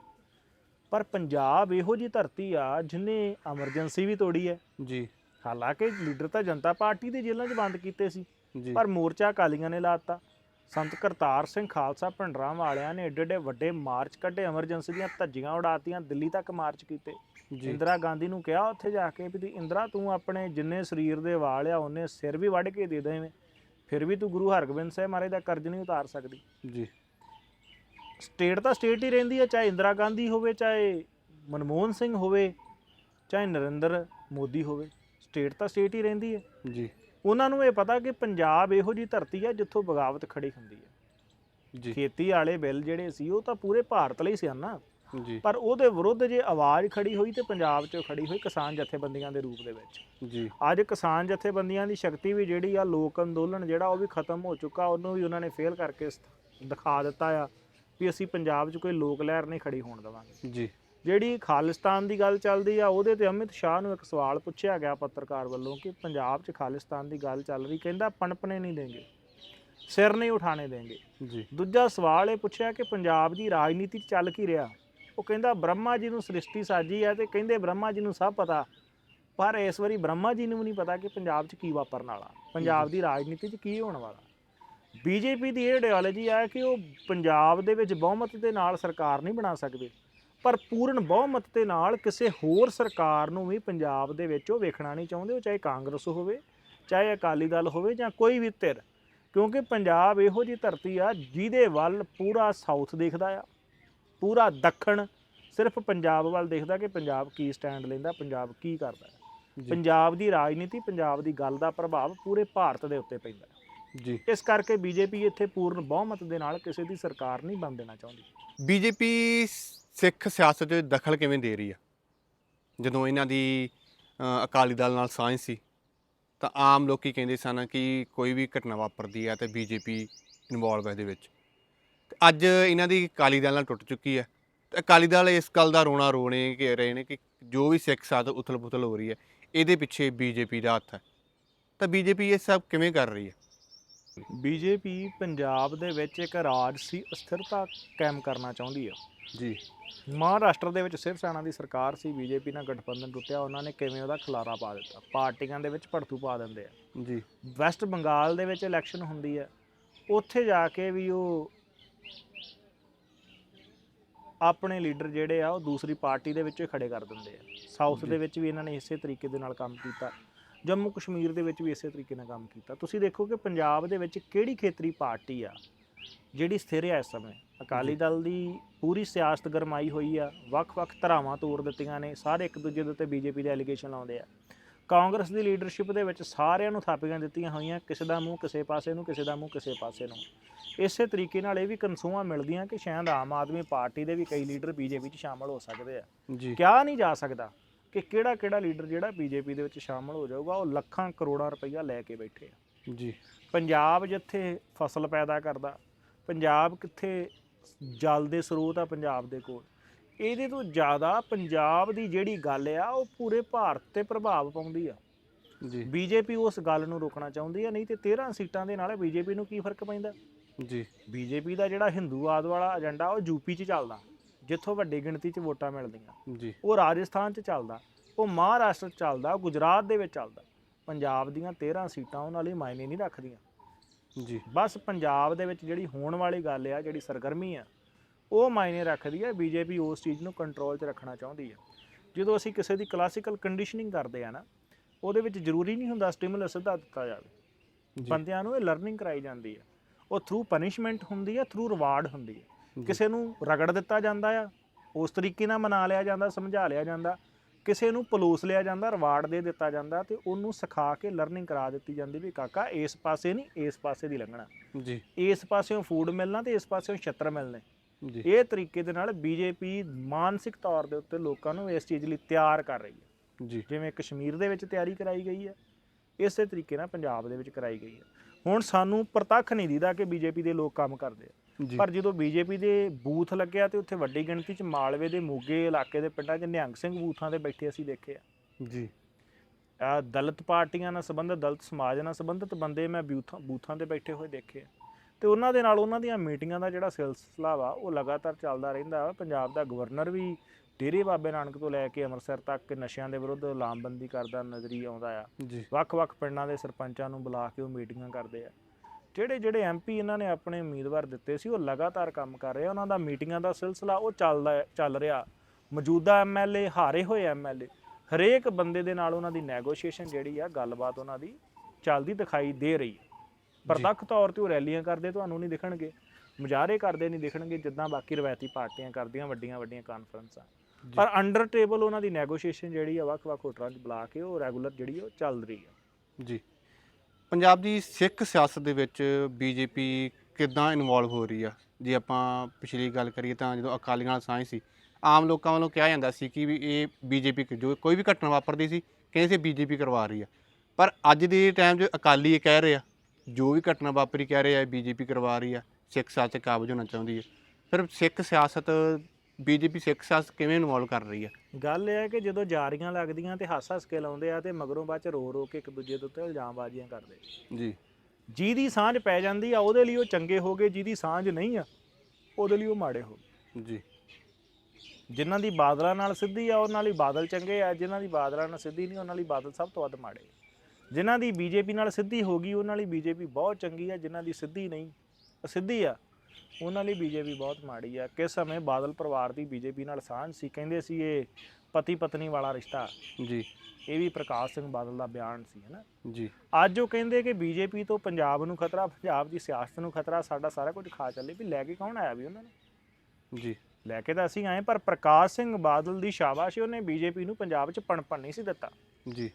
ਪਰ ਪੰਜਾਬ ਇਹੋ ਜੀ ਧਰਤੀ ਆ ਜਿਨੇ ਐਮਰਜੈਂਸੀ ਵੀ ਤੋੜੀ ਹੈ। ਜੀ। ਹਾਲਾਂਕਿ ਲੀਡਰ ਤਾਂ ਜਨਤਾ ਪਾਰਟੀ ਦੇ ਜੇਲ੍ਹਾਂ 'ਚ ਬੰਦ ਕੀਤੇ ਸੀ ਜੀ। ਪਰ ਮੋਰਚਾ ਅਕਾਲੀਆਂ ਨੇ ਲਾਤਾ। ਸੰਤ ਕਰਤਾਰ ਸਿੰਘ ਖਾਲਸਾ ਭੰਡਰਾਂ ਵਾਲਿਆਂ ਨੇ ਏਡੇ ਏਡੇ ਵੱਡੇ ਮਾਰਚ ਕੱਢੇ ਐਮਰਜੈਂਸੀ ਦੀਆਂ ਧੱਜੀਆਂ ਉਡਾਤੀਆਂ ਦਿੱਲੀ ਤੱਕ ਮਾਰਚ ਕੀਤੇ। ਇੰਦਰਾ ਗਾਂਧੀ ਨੂੰ ਕਿਹਾ ਉੱਥੇ ਜਾ ਕੇ ਵੀ ਇੰਦਰਾ ਤੂੰ ਆਪਣੇ ਜਿੰਨੇ ਸਰੀਰ ਦੇ ਵਾਲ ਆ ਉਹਨੇ ਸਿਰ ਵੀ ਵੱਢ ਕੇ ਦੇ ਦੇਵੇਂ ਫਿਰ ਵੀ ਤੂੰ ਗੁਰੂ ਹਰਗੋਬਿੰਦ ਸਾਹਿਬ ਮਹਾਰਾਜ ਦਾ ਕਰਜ਼ ਨਹੀਂ ਉਤਾਰ ਸਕਦੀ। ਜੀ। ਸਟੇਟ ਤਾਂ ਸਟੇਟ ਹੀ ਰਹਿੰਦੀ ਹੈ ਚਾਹੇ ਇੰਦਰਾ ਗਾਂਧੀ ਹੋਵੇ ਚਾਹੇ ਮਨਮੋਹਨ ਸਿੰਘ ਹੋਵੇ ਚਾਹੇ ਨਰਿੰਦਰ ਮੋਦੀ ਹੋਵੇ ਸਟੇਟ ਤਾਂ ਸਟੇਟ ਹੀ ਰਹਿੰਦੀ ਹੈ ਜੀ। ਉਹਨਾਂ ਨੂੰ ਇਹ ਪਤਾ ਕਿ ਪੰਜਾਬ ਇਹੋ ਜੀ ਧਰਤੀ ਹੈ ਜਿੱਥੋਂ ਬਗਾਵਤ ਖੜੀ ਹੁੰਦੀ ਹੈ ਜੀ। ਖੇਤੀ ਵਾਲੇ ਬਿੱਲ ਜਿਹੜੇ ਸੀ ਉਹ ਤਾਂ ਪੂਰੇ ਭਾਰਤ ਲਈ ਸੀ ਨਾ ਪਰ ਉਹਦੇ ਵਿਰੁੱਧ ਜੇ ਆਵਾਜ਼ ਖੜੀ ਹੋਈ ਤੇ ਪੰਜਾਬ 'ਚ ਖੜੀ ਹੋਈ ਕਿਸਾਨ ਜਥੇਬੰਦੀਆਂ ਦੇ ਰੂਪ ਦੇ ਵਿੱਚ। ਜੀ। ਅੱਜ ਕਿਸਾਨ ਜਥੇਬੰਦੀਆਂ ਦੀ ਸ਼ਕਤੀ ਵੀ ਜਿਹੜੀ ਆ ਲੋਕ ਅੰਦੋਲਨ ਜਿਹੜਾ ਉਹ ਵੀ ਖਤਮ ਹੋ ਚੁੱਕਾ ਉਹਨੂੰ ਵੀ ਉਹਨਾਂ ਨੇ ਫੇਲ ਕਰਕੇ ਦਿਖਾ ਦਿੱਤਾ ਆ ਵੀ ਅਸੀਂ ਪੰਜਾਬ 'ਚ ਕੋਈ ਲੋਕ ਲਹਿਰ ਨਹੀਂ ਖੜੀ ਹੋਣ ਦੇਵਾਂਗੇ। ਜੀ। ਜਿਹੜੀ ਖਾਲਿਸਤਾਨ ਦੀ ਗੱਲ ਚੱਲਦੀ ਆ ਉਹਦੇ ਤੇ ਅਮਿਤ ਸ਼ਾਹ ਨੂੰ ਇੱਕ ਸਵਾਲ ਪੁੱਛਿਆ ਗਿਆ ਪੱਤਰਕਾਰ ਵੱਲੋਂ ਕਿ ਪੰਜਾਬ 'ਚ ਖਾਲਿਸਤਾਨ ਦੀ ਗੱਲ ਚੱਲ ਰਹੀ ਕਹਿੰਦਾ ਪਣਪਣੇ ਨਹੀਂ ਦੇਂਗੇ ਸਿਰ ਨਹੀਂ ਉਠਾਣੇ ਦੇਂਗੇ। ਜੀ। ਦੂਜਾ ਸਵਾਲ ਇਹ ਪੁੱਛਿਆ ਕਿ ਪੰਜਾਬ ਦੀ ਰਾਜਨੀਤੀ ਚੱਲ ਕੀ ਰਿਹਾ? ਉਹ ਕਹਿੰਦਾ ਬ੍ਰਹਮਾ ਜੀ ਨੂੰ ਸ੍ਰਿਸ਼ਟੀ ਸਾਜੀ ਹੈ ਤੇ ਕਹਿੰਦੇ ਬ੍ਰਹਮਾ ਜੀ ਨੂੰ ਸਭ ਪਤਾ। ਪਰ ਇਸ ਵਾਰੀ ਬ੍ਰਹਮਾ ਜੀ ਨੂੰ ਵੀ ਨਹੀਂ ਪਤਾ ਕਿ ਪੰਜਾਬ 'ਚ ਕੀ ਵਾਪਰਨ ਵਾਲਾ। ਪੰਜਾਬ ਦੀ ਰਾਜਨੀਤੀ 'ਚ ਕੀ ਹੋਣ ਵਾਲਾ। ਬੀਜੇਪੀ ਦੀ ਇਹ ਆਈਡੀਓਲੋਜੀ ਹੈ ਕਿ ਉਹ ਪੰਜਾਬ ਦੇ ਵਿੱਚ ਬਹੁਮਤ ਦੇ ਨਾਲ ਸਰਕਾਰ ਨਹੀਂ ਬਣਾ ਸਕਦੇ। ਪਰ ਪੂਰਨ ਬਹੁਮਤ ਦੇ ਨਾਲ ਕਿਸੇ ਹੋਰ ਸਰਕਾਰ ਨੂੰ ਵੀ ਪੰਜਾਬ ਦੇ ਵਿੱਚ ਉਹ ਵੇਖਣਾ ਨਹੀਂ ਚਾਹੁੰਦੇ। ਉਹ ਚਾਹੇ ਕਾਂਗਰਸ ਹੋਵੇ, ਚਾਹੇ ਅਕਾਲੀ ਦਲ ਹੋਵੇ ਜਾਂ ਕੋਈ ਵੀ ਧਿਰ। ਕਿਉਂਕਿ ਪੰਜਾਬ ਇਹੋ ਜੀ ਧਰਤੀ ਆ ਜਿਹਦੇ ਵੱਲ ਪੂਰਾ ਸਾਊਥ ਦੇਖਦਾ ਆ। ਪੂਰਾ ਦੱਖਣ ਸਿਰਫ ਪੰਜਾਬ ਵੱਲ ਦੇਖਦਾ ਕਿ ਪੰਜਾਬ ਕੀ ਸਟੈਂਡ ਲੈਂਦਾ ਪੰਜਾਬ ਕੀ ਕਰਦਾ ਹੈ? ਪੰਜਾਬ ਦੀ ਰਾਜਨੀਤੀ ਪੰਜਾਬ ਦੀ ਗੱਲ ਦਾ ਪ੍ਰਭਾਵ ਪੂਰੇ ਭਾਰਤ ਦੇ ਉੱਤੇ ਪੈਂਦਾ ਹੈ। ਜੀ। ਇਸ ਕਰਕੇ ਬੀਜੇਪੀ ਇੱਥੇ ਪੂਰਨ ਬਹੁਮਤ ਦੇ ਨਾਲ ਕਿਸੇ ਦੀ ਸਰਕਾਰ ਨਹੀਂ ਬਣ ਦੇਣਾ ਚਾਹੁੰਦੀ। ਬੀਜੇਪੀ ਸਿੱਖ ਸਿਆਸਤ 'ਚ ਦਖਲ ਕਿਵੇਂ ਦੇ ਰਹੀ ਆ? ਜਦੋਂ ਇਹਨਾਂ ਦੀ ਅਕਾਲੀ ਦਲ ਨਾਲ ਸਾਂਝ ਸੀ ਤਾਂ ਆਮ ਲੋਕੀ ਕਹਿੰਦੇ ਸਨ ਕਿ ਕੋਈ ਵੀ ਘਟਨਾ ਵਾਪਰਦੀ ਹੈ ਤੇ ਬੀਜੇਪੀ ਇਨਵੋਲਵ ਹੈ ਇਹਦੇ ਵਿੱਚ। ਅੱਜ ਇਹਨਾਂ ਦੀ ਅਕਾਲੀ ਦਲ ਨਾਲ ਟੁੱਟ ਚੁੱਕੀ ਹੈ। ਤੇ ਅਕਾਲੀ ਦਲ ਇਸ ਗੱਲ ਦਾ ਰੋਣਾ ਰੋਣੇ ਕਿ ਰਹੇ ਨੇ ਕਿ ਜੋ ਵੀ ਸਿੱਖ ਸਾਥ ਉਥਲ-ਪੁਥਲ ਹੋ ਰਹੀ ਹੈ ਇਹਦੇ ਪਿੱਛੇ ਬੀਜੇਪੀ ਦਾ ਹੱਥ ਹੈ। ਤਾਂ ਬੀਜੇਪੀ ਇਹ ਸਭ ਕਿਵੇਂ ਕਰ ਰਹੀ ਹੈ? ਬੀਜੇਪੀ ਪੰਜਾਬ ਦੇ ਵਿੱਚ ਇੱਕ ਰਾਜਸੀ ਅਸਥਿਰਤਾ ਕਾਇਮ ਕਰਨਾ ਚਾਹੁੰਦੀ ਹੈ ਜੀ। ਮਹਾਰਾਸ਼ਟਰ ਦੇ ਵਿੱਚ ਸਿਵ ਸੈਨਾ ਦੀ ਸਰਕਾਰ ਸੀ ਬੀਜੇਪੀ ਨਾਲ ਗਠਬੰਧਨ ਟੁੱਟਿਆ ਉਹਨਾਂ ਨੇ ਕਿਵੇਂ ਉਹਦਾ ਖਲਾਰਾ ਪਾ ਦਿੱਤਾ? ਪਾਰਟੀਆਂ ਦੇ ਵਿੱਚ ਭੜਥੂ ਪਾ ਦਿੰਦੇ ਆ। ਜੀ। ਵੈਸਟ ਬੰਗਾਲ ਦੇ ਵਿੱਚ ਇਲੈਕਸ਼ਨ ਹੁੰਦੀ ਹੈ ਉੱਥੇ ਜਾ ਕੇ ਵੀ ਉਹ ਆਪਣੇ ਲੀਡਰ ਜਿਹੜੇ ਆ ਉਹ ਦੂਸਰੀ ਪਾਰਟੀ ਦੇ ਵਿੱਚੋਂ ਹੀ ਖੜੇ ਕਰ ਦਿੰਦੇ ਆ। ਸਾਊਥ ਦੇ ਵਿੱਚ ਵੀ ਇਹਨਾਂ ਨੇ ਇਸੇ ਤਰੀਕੇ ਦੇ ਨਾਲ ਕੰਮ ਕੀਤਾ। ਜੰਮੂ ਕਸ਼ਮੀਰ ਦੇ ਵਿੱਚ ਵੀ ਇਸੇ ਤਰੀਕੇ ਨਾਲ ਕੰਮ ਕੀਤਾ। ਤੁਸੀਂ ਦੇਖੋ ਕਿ ਪੰਜਾਬ ਦੇ ਵਿੱਚ ਕਿਹੜੀ ਖੇਤਰੀ ਪਾਰਟੀ ਆ ਜਿਹੜੀ ਸਥਿਰ ਹੈ ਇਸ ਸਮੇਂ? ਅਕਾਲੀ। ਦਲ ਦੀ ਪੂਰੀ ਸਿਆਸਤ ਗਰਮਾਈ ਹੋਈ ਆ। ਵੱਖ-ਵੱਖ ਧਰਾਵਾਂ ਤੋੜ ਦਿੱਤੀਆਂ ਨੇ। ਸਾਰੇ ਇੱਕ ਦੂਜੇ ਦੇ ਉੱਤੇ ਬੀਜੇਪੀ ਦੇ ਐਲੀਗੇਸ਼ਨ ਲਾਉਂਦੇ ਆ। ਕਾਂਗਰਸ ਦੀ ਲੀਡਰਸ਼ਿਪ ਦੇ ਵਿੱਚ ਸਾਰਿਆਂ ਨੂੰ ਥਾਪੀਆਂ ਦਿੱਤੀਆਂ ਹੋਈਆਂ ਕਿਸੇ ਦਾ ਮੂੰਹ ਕਿਸੇ ਪਾਸੇ ਨੂੰ ਕਿਸੇ ਦਾ ਮੂੰਹ ਕਿਸੇ ਪਾਸੇ ਨੂੰ। ਇਸੇ ਤਰੀਕੇ ਨਾਲ ਇਹ ਵੀ ਕਨਸੂਆਂ ਮਿਲਦੀਆਂ ਕਿ ਸ਼ਾਇਦ ਆਮ ਆਦਮੀ ਪਾਰਟੀ ਦੇ ਵੀ ਕਈ ਲੀਡਰ ਬੀਜੇਪੀ 'ਚ ਸ਼ਾਮਲ ਹੋ ਸਕਦੇ ਆ। ਜੀ। ਕਿਹਾ ਨਹੀਂ ਜਾ ਸਕਦਾ ਕਿ ਕਿਹੜਾ ਕਿਹੜਾ ਲੀਡਰ ਜਿਹੜਾ ਬੀਜੇਪੀ ਦੇ ਵਿੱਚ ਸ਼ਾਮਲ ਹੋ ਜਾਊਗਾ ਉਹ ਲੱਖਾਂ ਕਰੋੜਾਂ ਰੁਪਈਆ ਲੈ ਕੇ ਬੈਠੇ ਆ। ਜੀ। ਪੰਜਾਬ ਜਿੱਥੇ ਫਸਲ ਪੈਦਾ ਕਰਦਾ ਪੰਜਾਬ ਕਿੱਥੇ ਜਲ ਦੇ ਸਰੋਤ ਆ ਪੰਜਾਬ ਦੇ ਕੋਲ ਇਹਦੇ ਤੋਂ ਜ਼ਿਆਦਾ ਪੰਜਾਬ ਦੀ ਜਿਹੜੀ ਗੱਲ ਆ ਉਹ ਪੂਰੇ ਭਾਰਤ ਤੇ ਪ੍ਰਭਾਵ ਪਾਉਂਦੀ ਆ। ਜੀ। ਬੀਜੇਪੀ ਉਸ ਗੱਲ ਨੂੰ ਰੋਕਣਾ ਚਾਹੁੰਦੀ ਆ ਨਹੀਂ ਤੇ 13 ਸੀਟਾਂ ਦੇ ਨਾਲ ਬੀਜੇਪੀ ਨੂੰ ਕੀ ਫ਼ਰਕ ਪੈਂਦਾ? ਜੀ। ਬੀਜੇਪੀ ਦਾ ਜਿਹੜਾ ਹਿੰਦੂਵਾਦ ਵਾਲਾ ਏਜੰਡਾ ਉਹ ਯੂਪੀ 'ਚ ਚੱਲਦਾ ਜਿੱਥੋਂ ਵੱਡੀ ਗਿਣਤੀ 'ਚ ਵੋਟਾਂ ਮਿਲਦੀਆਂ। ਜੀ। ਉਹ ਰਾਜਸਥਾਨ 'ਚ ਚੱਲਦਾ ਉਹ ਮਹਾਰਾਸ਼ਟਰ 'ਚ ਚੱਲਦਾ ਉਹ ਗੁਜਰਾਤ ਦੇ ਵਿੱਚ ਚੱਲਦਾ। ਪੰਜਾਬ ਦੀਆਂ 13 ਸੀਟਾਂ ਉਹਨਾਂ ਲਈ ਮਾਇਨੇ ਨਹੀਂ ਰੱਖਦੀਆਂ। ਜੀ। ਬਸ ਪੰਜਾਬ ਦੇ ਵਿੱਚ ਜਿਹੜੀ ਹੋਣ ਵਾਲੀ ਗੱਲ ਆ ਜਿਹੜੀ ਸਰਗਰਮੀ ਆ ਉਹ ਮਾਇਨੇ ਰੱਖਦੀ ਹੈ ਬੀਜੇਪੀ ਉਸ ਚੀਜ਼ ਨੂੰ ਕੰਟਰੋਲ 'ਚ ਰੱਖਣਾ ਚਾਹੁੰਦੀ ਹੈ। ਜਦੋਂ ਅਸੀਂ ਕਿਸੇ ਦੀ ਕਲਾਸੀਕਲ ਕੰਡੀਸ਼ਨਿੰਗ ਕਰਦੇ ਆ ਨਾ ਉਹਦੇ ਵਿੱਚ ਜ਼ਰੂਰੀ ਨਹੀਂ ਹੁੰਦਾ ਸਟਿਮੂਲਸ ਸਿੱਧਾ ਦਿੱਤਾ ਜਾਵੇ। ਬੰਦਿਆਂ ਨੂੰ ਇਹ ਲਰਨਿੰਗ ਕਰਾਈ ਜਾਂਦੀ ਹੈ। ਉਹ ਥਰੂ ਪਨਿਸ਼ਮੈਂਟ ਹੁੰਦੀ ਹੈ ਥਰੂ ਰਿਵਾਰਡ ਹੁੰਦੀ ਹੈ। ਕਿਸੇ ਨੂੰ ਰਗੜ ਦਿੱਤਾ ਜਾਂਦਾ ਆ ਉਸ ਤਰੀਕੇ ਨਾਲ ਮਨਾ ਲਿਆ ਜਾਂਦਾ ਸਮਝਾ ਲਿਆ ਜਾਂਦਾ। ਕਿਸੇ ਨੂੰ ਪਲੋਸ ਲਿਆ ਜਾਂਦਾ ਰਿਵਾਰਡ ਦੇ ਦਿੱਤਾ ਜਾਂਦਾ ਤੇ ਉਹਨੂੰ ਸਿਖਾ ਕੇ ਲਰਨਿੰਗ ਕਰਾ ਦਿੱਤੀ ਜਾਂਦੀ ਵੀ ਕਾਕਾ ਇਸ ਪਾਸੇ ਨਹੀਂ ਇਸ ਪਾਸੇ ਦੀ ਲੰਘਣਾ। ਜੀ। ਇਸ ਪਾਸਿਓਂ ਫੂਡ ਮਿਲਣਾ ਤੇ ਇਸ ਪਾਸਿਓਂ ਛੱਤਰ ਮਿਲਣੇ। ਇਹ ਤਰੀਕੇ ਦੇ ਨਾਲ ਬੀਜੇਪੀ ਮਾਨਸਿਕ ਤੌਰ ਦੇ ਉੱਤੇ ਲੋਕਾਂ ਨੂੰ ਇਸ ਚੀਜ਼ ਲਈ ਤਿਆਰ ਕਰ ਰਹੀ ਹੈ। ਜੀ। ਜਿਵੇਂ ਕਸ਼ਮੀਰ ਦੇ ਵਿੱਚ ਤਿਆਰੀ ਕਰਾਈ ਗਈ ਹੈ ਇਸੇ ਤਰੀਕੇ ਨਾਲ ਪੰਜਾਬ ਦੇ ਵਿੱਚ ਕਰਾਈ ਗਈ ਹੈ। ਹੁਣ ਸਾਨੂੰ ਪ੍ਰਤੱਖ ਨਹੀਂ ਦੀਦਾ ਕਿ ਬੀਜੇਪੀ ਦੇ ਲੋਕ ਕੰਮ ਕਰਦੇ ਆ। ਪਰ ਜਦੋਂ ਬੀਜੇਪੀ ਦੇ ਬੂਥ ਲੱਗਿਆ ਤੇ ਉੱਥੇ ਵੱਡੀ ਗਿਣਤੀ 'ਚ ਮਾਲਵੇ ਦੇ ਮੋਗੇ ਇਲਾਕੇ ਦੇ ਪਿੰਡਾਂ 'ਚ ਨਿਹੰਗ ਸਿੰਘ ਬੂਥਾਂ ਤੇ ਬੈਠੇ ਅਸੀਂ ਦੇਖੇ ਆ। ਜੀ। ਆ ਦਲਿਤ ਪਾਰਟੀਆਂ ਨਾਲ ਸੰਬੰਧਿਤ ਦਲਿਤ ਸਮਾਜ ਨਾਲ ਸੰਬੰਧਿਤ ਬੰਦੇ ਮੈਂ ਬੂਥਾਂ ਬੂਥਾਂ ਤੇ ਬੈਠੇ ਹੋਏ ਦੇਖੇ ਆ। ਤੇ ਉਹਨਾਂ ਦੇ ਨਾਲ ਉਹਨਾਂ ਦੀਆਂ ਮੀਟਿੰਗਾਂ ਦਾ ਜਿਹੜਾ ਸਿਲਸਿਲਾ ਵਾ ਉਹ ਲਗਾਤਾਰ ਚੱਲਦਾ ਰਹਿੰਦਾ ਵਾ। ਪੰਜਾਬ ਦਾ ਗਵਰਨਰ ਵੀ ਡੇਰੇ ਬਾਬੇ ਨਾਨਕ ਤੋਂ ਲੈ ਕੇ ਅੰਮ੍ਰਿਤਸਰ ਤੱਕ ਨਸ਼ਿਆਂ ਦੇ ਵਿਰੁੱਧ ਲਾਮਬੰਦੀ ਕਰਦਾ ਨਜ਼ਰੀ ਆਉਂਦਾ ਆ। ਵੱਖ-ਵੱਖ ਪਿੰਡਾਂ ਦੇ ਸਰਪੰਚਾਂ ਨੂੰ ਬੁਲਾ ਕੇ ਉਹ ਮੀਟਿੰਗਾਂ ਕਰਦੇ ਆ। ਜਿਹੜੇ ਜਿਹੜੇ ਐਮਪੀ ਇਹਨਾਂ ਨੇ ਆਪਣੇ ਉਮੀਦਵਾਰ ਦਿੱਤੇ ਸੀ ਉਹ ਲਗਾਤਾਰ ਕੰਮ ਕਰ ਰਹੇ ਆ। ਉਹਨਾਂ ਦਾ ਮੀਟਿੰਗਾਂ ਦਾ ਸਿਲਸਿਲਾ ਉਹ ਚੱਲਦਾ ਚੱਲ ਰਿਹਾ। ਮੌਜੂਦਾ ਐਮਐਲਏ ਹਾਰੇ ਹੋਏ ਐਮਐਲਏ ਹਰੇਕ ਬੰਦੇ ਦੇ ਨਾਲ ਉਹਨਾਂ ਦੀ ਨੈਗੋਸ਼ੀਏਸ਼ਨ ਜਿਹੜੀ ਆ ਗੱਲਬਾਤ ਉਹਨਾਂ ਦੀ ਚੱਲਦੀ ਦਿਖਾਈ ਦੇ ਰਹੀ ਹੈ ਪ੍ਰਤੱਖ ਤੌਰ ਤੇ ਉਹ ਰੈਲੀਆਂ ਕਰਦੇ ਤੁਹਾਨੂੰ ਨਹੀਂ ਦਿਖਣਗੇ। ਮੁਜ਼ਾਹਰੇ ਕਰਦੇ ਨਹੀਂ ਦਿਖਣਗੇ ਜਿੱਦਾਂ ਬਾਕੀ ਰਵਾਇਤੀ ਪਾਰਟੀਆਂ ਕਰਦੀਆਂ ਵੱਡੀਆਂ ਵੱਡੀਆਂ ਕਾਨਫਰੰਸਾਂ। ਪਰ ਅੰਡਰ ਟੇਬਲ ਉਹਨਾਂ ਦੀ ਨੈਗੋਸ਼ੀਏਸ਼ਨ ਜਿਹੜੀ ਆ ਵੱਖ-ਵੱਖ ਹੋਟਲਾਂ 'ਚ ਬੁਲਾ ਕੇ ਉਹ ਰੈਗੂਲਰ ਜਿਹੜੀ ਉਹ ਚੱਲ ਰਹੀ ਆ। ਜੀ। ਪੰਜਾਬ ਦੀ ਸਿੱਖ ਸਿਆਸਤ ਦੇ ਵਿੱਚ ਬੀਜੇਪੀ ਕਿੱਦਾਂ ਇਨਵੋਲਵ ਹੋ ਰਹੀ ਆ? ਜੇ ਆਪਾਂ ਪਿਛਲੀ ਗੱਲ ਕਰੀਏ ਤਾਂ ਜਦੋਂ ਅਕਾਲੀਆਂ ਨਾਲ ਸਾਂਝ ਸੀ ਆਮ ਲੋਕਾਂ ਵੱਲੋਂ ਕਿਹਾ ਜਾਂਦਾ ਸੀ ਕਿ ਵੀ ਇਹ ਬੀਜੇਪੀ ਜੋ ਕੋਈ ਵੀ ਘਟਨਾ ਵਾਪਰਦੀ ਸੀ ਕਹਿੰਦੇ ਸੀ ਬੀਜੇਪੀ ਕਰਵਾ ਰਹੀ ਆ। ਪਰ ਅੱਜ ਦੇ ਟਾਈਮ 'ਚ ਅਕਾਲੀ ਇਹ ਕਹਿ ਰਹੇ ਆ ਜੋ ਵੀ ਘਟਨਾ ਵਾਪਰੀ ਕਹਿ ਰਹੇ ਆ ਬੀਜੇਪੀ ਕਰਵਾ ਰਹੀ ਆ ਸਿੱਖ ਸਿਆਸਤ ਕਾਬਜ ਹੋਣਾ ਚਾਹੁੰਦੀ ਹੈ ਫਿਰ ਸਿੱਖ ਸਿਆਸਤ ਬੀਜੇਪੀ ਸਿੱਖ ਸਿਆਸਤ ਕਿਵੇਂ ਇਨਵੋਲਵ ਕਰ ਰਹੀ ਆ? ਗੱਲ ਇਹ ਹੈ ਕਿ ਜਦੋਂ ਜਾਰੀਆਂ ਲੱਗਦੀਆਂ ਤੇ ਹੱਸ ਹੱਸ ਕੇ ਲਾਉਂਦੇ ਆ ਤੇ ਮਗਰੋਂ ਬਾਅਦ ਚ ਰੋ ਰੋ ਕੇ ਇੱਕ ਦੂਜੇ ਦੇ ਉੱਤੇ ਇਲਜ਼ਾਮਬਾਜ਼ੀਆਂ ਕਰਦੇ। ਜੀ। ਜਿਹਦੀ ਸਾਂਝ ਪੈ ਜਾਂਦੀ ਆ ਉਹਦੇ ਲਈ ਉਹ ਚੰਗੇ ਹੋ ਗਏ ਜਿਹਦੀ ਸਾਂਝ ਨਹੀਂ ਆ ਉਹਦੇ ਲਈ ਉਹ ਮਾੜੇ ਹੋ ਗਏ। ਜੀ। ਜਿਨ੍ਹਾਂ ਦੀ ਬਾਦਲਾਂ ਨਾਲ ਸਿੱਧੀ ਆ ਉਹਨਾਂ ਲਈ ਬਾਦਲ ਚੰਗੇ ਆ ਜਿਨ੍ਹਾਂ ਦੀ ਬਾਦਲਾਂ ਨਾਲ ਸਿੱਧੀ ਨਹੀਂ ਉਹਨਾਂ ਲਈ ਬਾਦਲ ਸਭ ਤੋਂ ਵੱਧ ਮਾੜੇ ਜਿਨ੍ਹਾਂ ਦੀ ਬੀਜੇਪੀ ਨਾਲ ਸਿੱਧੀ ਹੋ ਗਈ ਉਹਨਾਂ ਲਈ ਬੀਜੇਪੀ ਬਹੁਤ ਚੰਗੀ ਆ ਜਿਨ੍ਹਾਂ ਦੀ ਸਿੱਧੀ ਨਹੀਂ ਸਿੱਧੀ ਆ ਉਹਨਾਂ ਲਈ ਬੀਜੇਪੀ ਬਹੁਤ ਮਾੜੀ ਆ। ਕਿਸ ਸਮੇਂ ਬਾਦਲ ਪਰਿਵਾਰ ਦੀ ਬੀਜੇਪੀ ਨਾਲ ਸਾਂਝ ਸੀ ਕਹਿੰਦੇ ਸੀ ਇਹ ਪਤੀ ਪਤਨੀ ਵਾਲਾ ਰਿਸ਼ਤਾ। ਜੀ। ਇਹ ਵੀ ਪ੍ਰਕਾਸ਼ ਸਿੰਘ ਬਾਦਲ ਦਾ ਬਿਆਨ ਸੀ ਹੈ ਨਾ ਜੀ। ਅੱਜ ਉਹ ਕਹਿੰਦੇ ਕਿ ਬੀਜੇਪੀ ਤੋਂ ਪੰਜਾਬ ਨੂੰ ਖਤਰਾ ਪੰਜਾਬ ਦੀ ਸਿਆਸਤ ਨੂੰ ਖਤਰਾ ਸਾਡਾ ਸਾਰਾ ਕੁਝ ਖਾ ਚੱਲੇ ਵੀ ਲੈ ਕੇ ਕੌਣ ਆਇਆ ਵੀ ਉਹਨਾਂ ਨੇ? ਜੀ। ਲੈ ਕੇ ਤਾਂ ਅਸੀਂ ਆਏ ਪਰ ਪ੍ਰਕਾਸ਼ ਸਿੰਘ ਬਾਦਲ ਦੀ ਸ਼ਾਬਾਸ਼ ਉਹਨੇ ਬੀਜੇਪੀ ਨੂੰ ਪੰਜਾਬ 'ਚ ਪਣਪਣ ਨਹੀਂ ਸੀ ਦਿੱਤਾ। ਜੀ।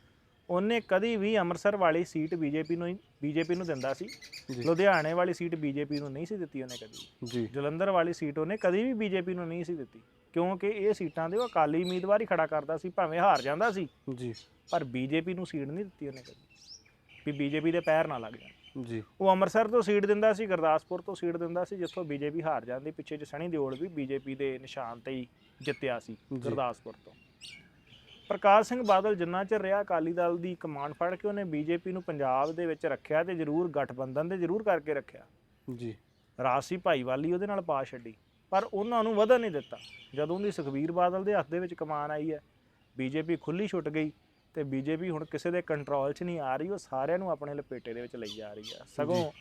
ਉਹਨੇ ਕਦੀ ਵੀ ਅੰਮ੍ਰਿਤਸਰ ਵਾਲੀ ਸੀਟ ਬੀਜੇਪੀ ਨੂੰ ਬੀਜੇਪੀ ਨੂੰ ਦਿੰਦਾ ਸੀ। ਲੁਧਿਆਣੇ ਵਾਲੀ ਸੀਟ ਬੀਜੇਪੀ ਨੂੰ ਨਹੀਂ ਸੀ ਦਿੱਤੀ ਉਹਨੇ ਕਦੀ। ਜੀ। ਜਲੰਧਰ ਵਾਲੀ ਸੀਟ ਉਹਨੇ ਕਦੀ ਵੀ ਬੀਜੇਪੀ ਨੂੰ ਨਹੀਂ ਸੀ ਦਿੱਤੀ। ਕਿਉਂਕਿ ਇਹ ਸੀਟਾਂ ਦੇ ਉਹ ਅਕਾਲੀ ਉਮੀਦਵਾਰ ਹੀ ਖੜਾ ਕਰਦਾ ਸੀ ਭਾਵੇਂ ਹਾਰ ਜਾਂਦਾ ਸੀ। ਜੀ। ਪਰ ਬੀਜੇਪੀ ਨੂੰ ਸੀਟ ਨਹੀਂ ਦਿੱਤੀ ਉਹਨੇ ਕਦੀ। ਵੀ ਬੀਜੇਪੀ ਦੇ ਪੈਰ ਨਾ ਲੱਗ ਜਾਣ। ਜੀ। ਉਹ ਅੰਮ੍ਰਿਤਸਰ ਤੋਂ ਸੀਟ ਦਿੰਦਾ ਸੀ ਗੁਰਦਾਸਪੁਰ ਤੋਂ ਸੀਟ ਦਿੰਦਾ ਸੀ ਜਿੱਥੋਂ ਬੀਜੇਪੀ ਹਾਰ ਜਾਂਦੀ ਪਿੱਛੇ ਚ ਸਣੀ ਦਿਓਲ ਵੀ ਬੀਜੇਪੀ ਦੇ ਨਿਸ਼ਾਨ ਤੇ ਹੀ ਜਿੱਤਿਆ ਸੀ। ਗੁਰਦਾਸਪੁਰ ਤੋਂ। ਪ੍ਰਕਾਸ਼ ਸਿੰਘ ਬਾਦਲ ਜਿੰਨਾ ਚਿਰ ਰਿਹਾ ਅਕਾਲੀ ਦਲ ਦੀ ਕਮਾਂਡ ਫੜ ਕੇ ਉਹਨੇ ਬੀਜੇਪੀ ਨੂੰ ਪੰਜਾਬ ਦੇ ਵਿੱਚ ਰੱਖਿਆ ਤੇ ਜ਼ਰੂਰ ਗਠਬੰਧਨ ਤੇ ਜ਼ਰੂਰ ਕਰਕੇ ਰੱਖਿਆ। ਜੀ। ਰਾਸੀ ਭਾਈਵਾਲੀ ਉਹਦੇ ਨਾਲ ਪਾ ਛੱਡੀ ਪਰ ਉਹਨਾਂ ਨੂੰ ਵਧਣ ਨਹੀਂ ਦਿੱਤਾ। ਜਦੋਂ ਦੀ ਸੁਖਬੀਰ ਬਾਦਲ ਦੇ ਹੱਥ ਦੇ ਵਿੱਚ ਕਮਾਨ ਆਈ ਹੈ ਬੀਜੇਪੀ ਖੁੱਲੀ ਛੁੱਟ ਗਈ ਤੇ ਬੀਜੇਪੀ ਹੁਣ ਕਿਸੇ ਦੇ ਕੰਟਰੋਲ 'ਚ ਨਹੀਂ ਆ ਰਹੀ ਉਹ ਸਾਰਿਆਂ ਨੂੰ ਆਪਣੇ ਲਪੇਟੇ ਦੇ ਵਿੱਚ ਲਈ ਜਾ ਰਹੀ ਹੈ। ਸਗੋਂ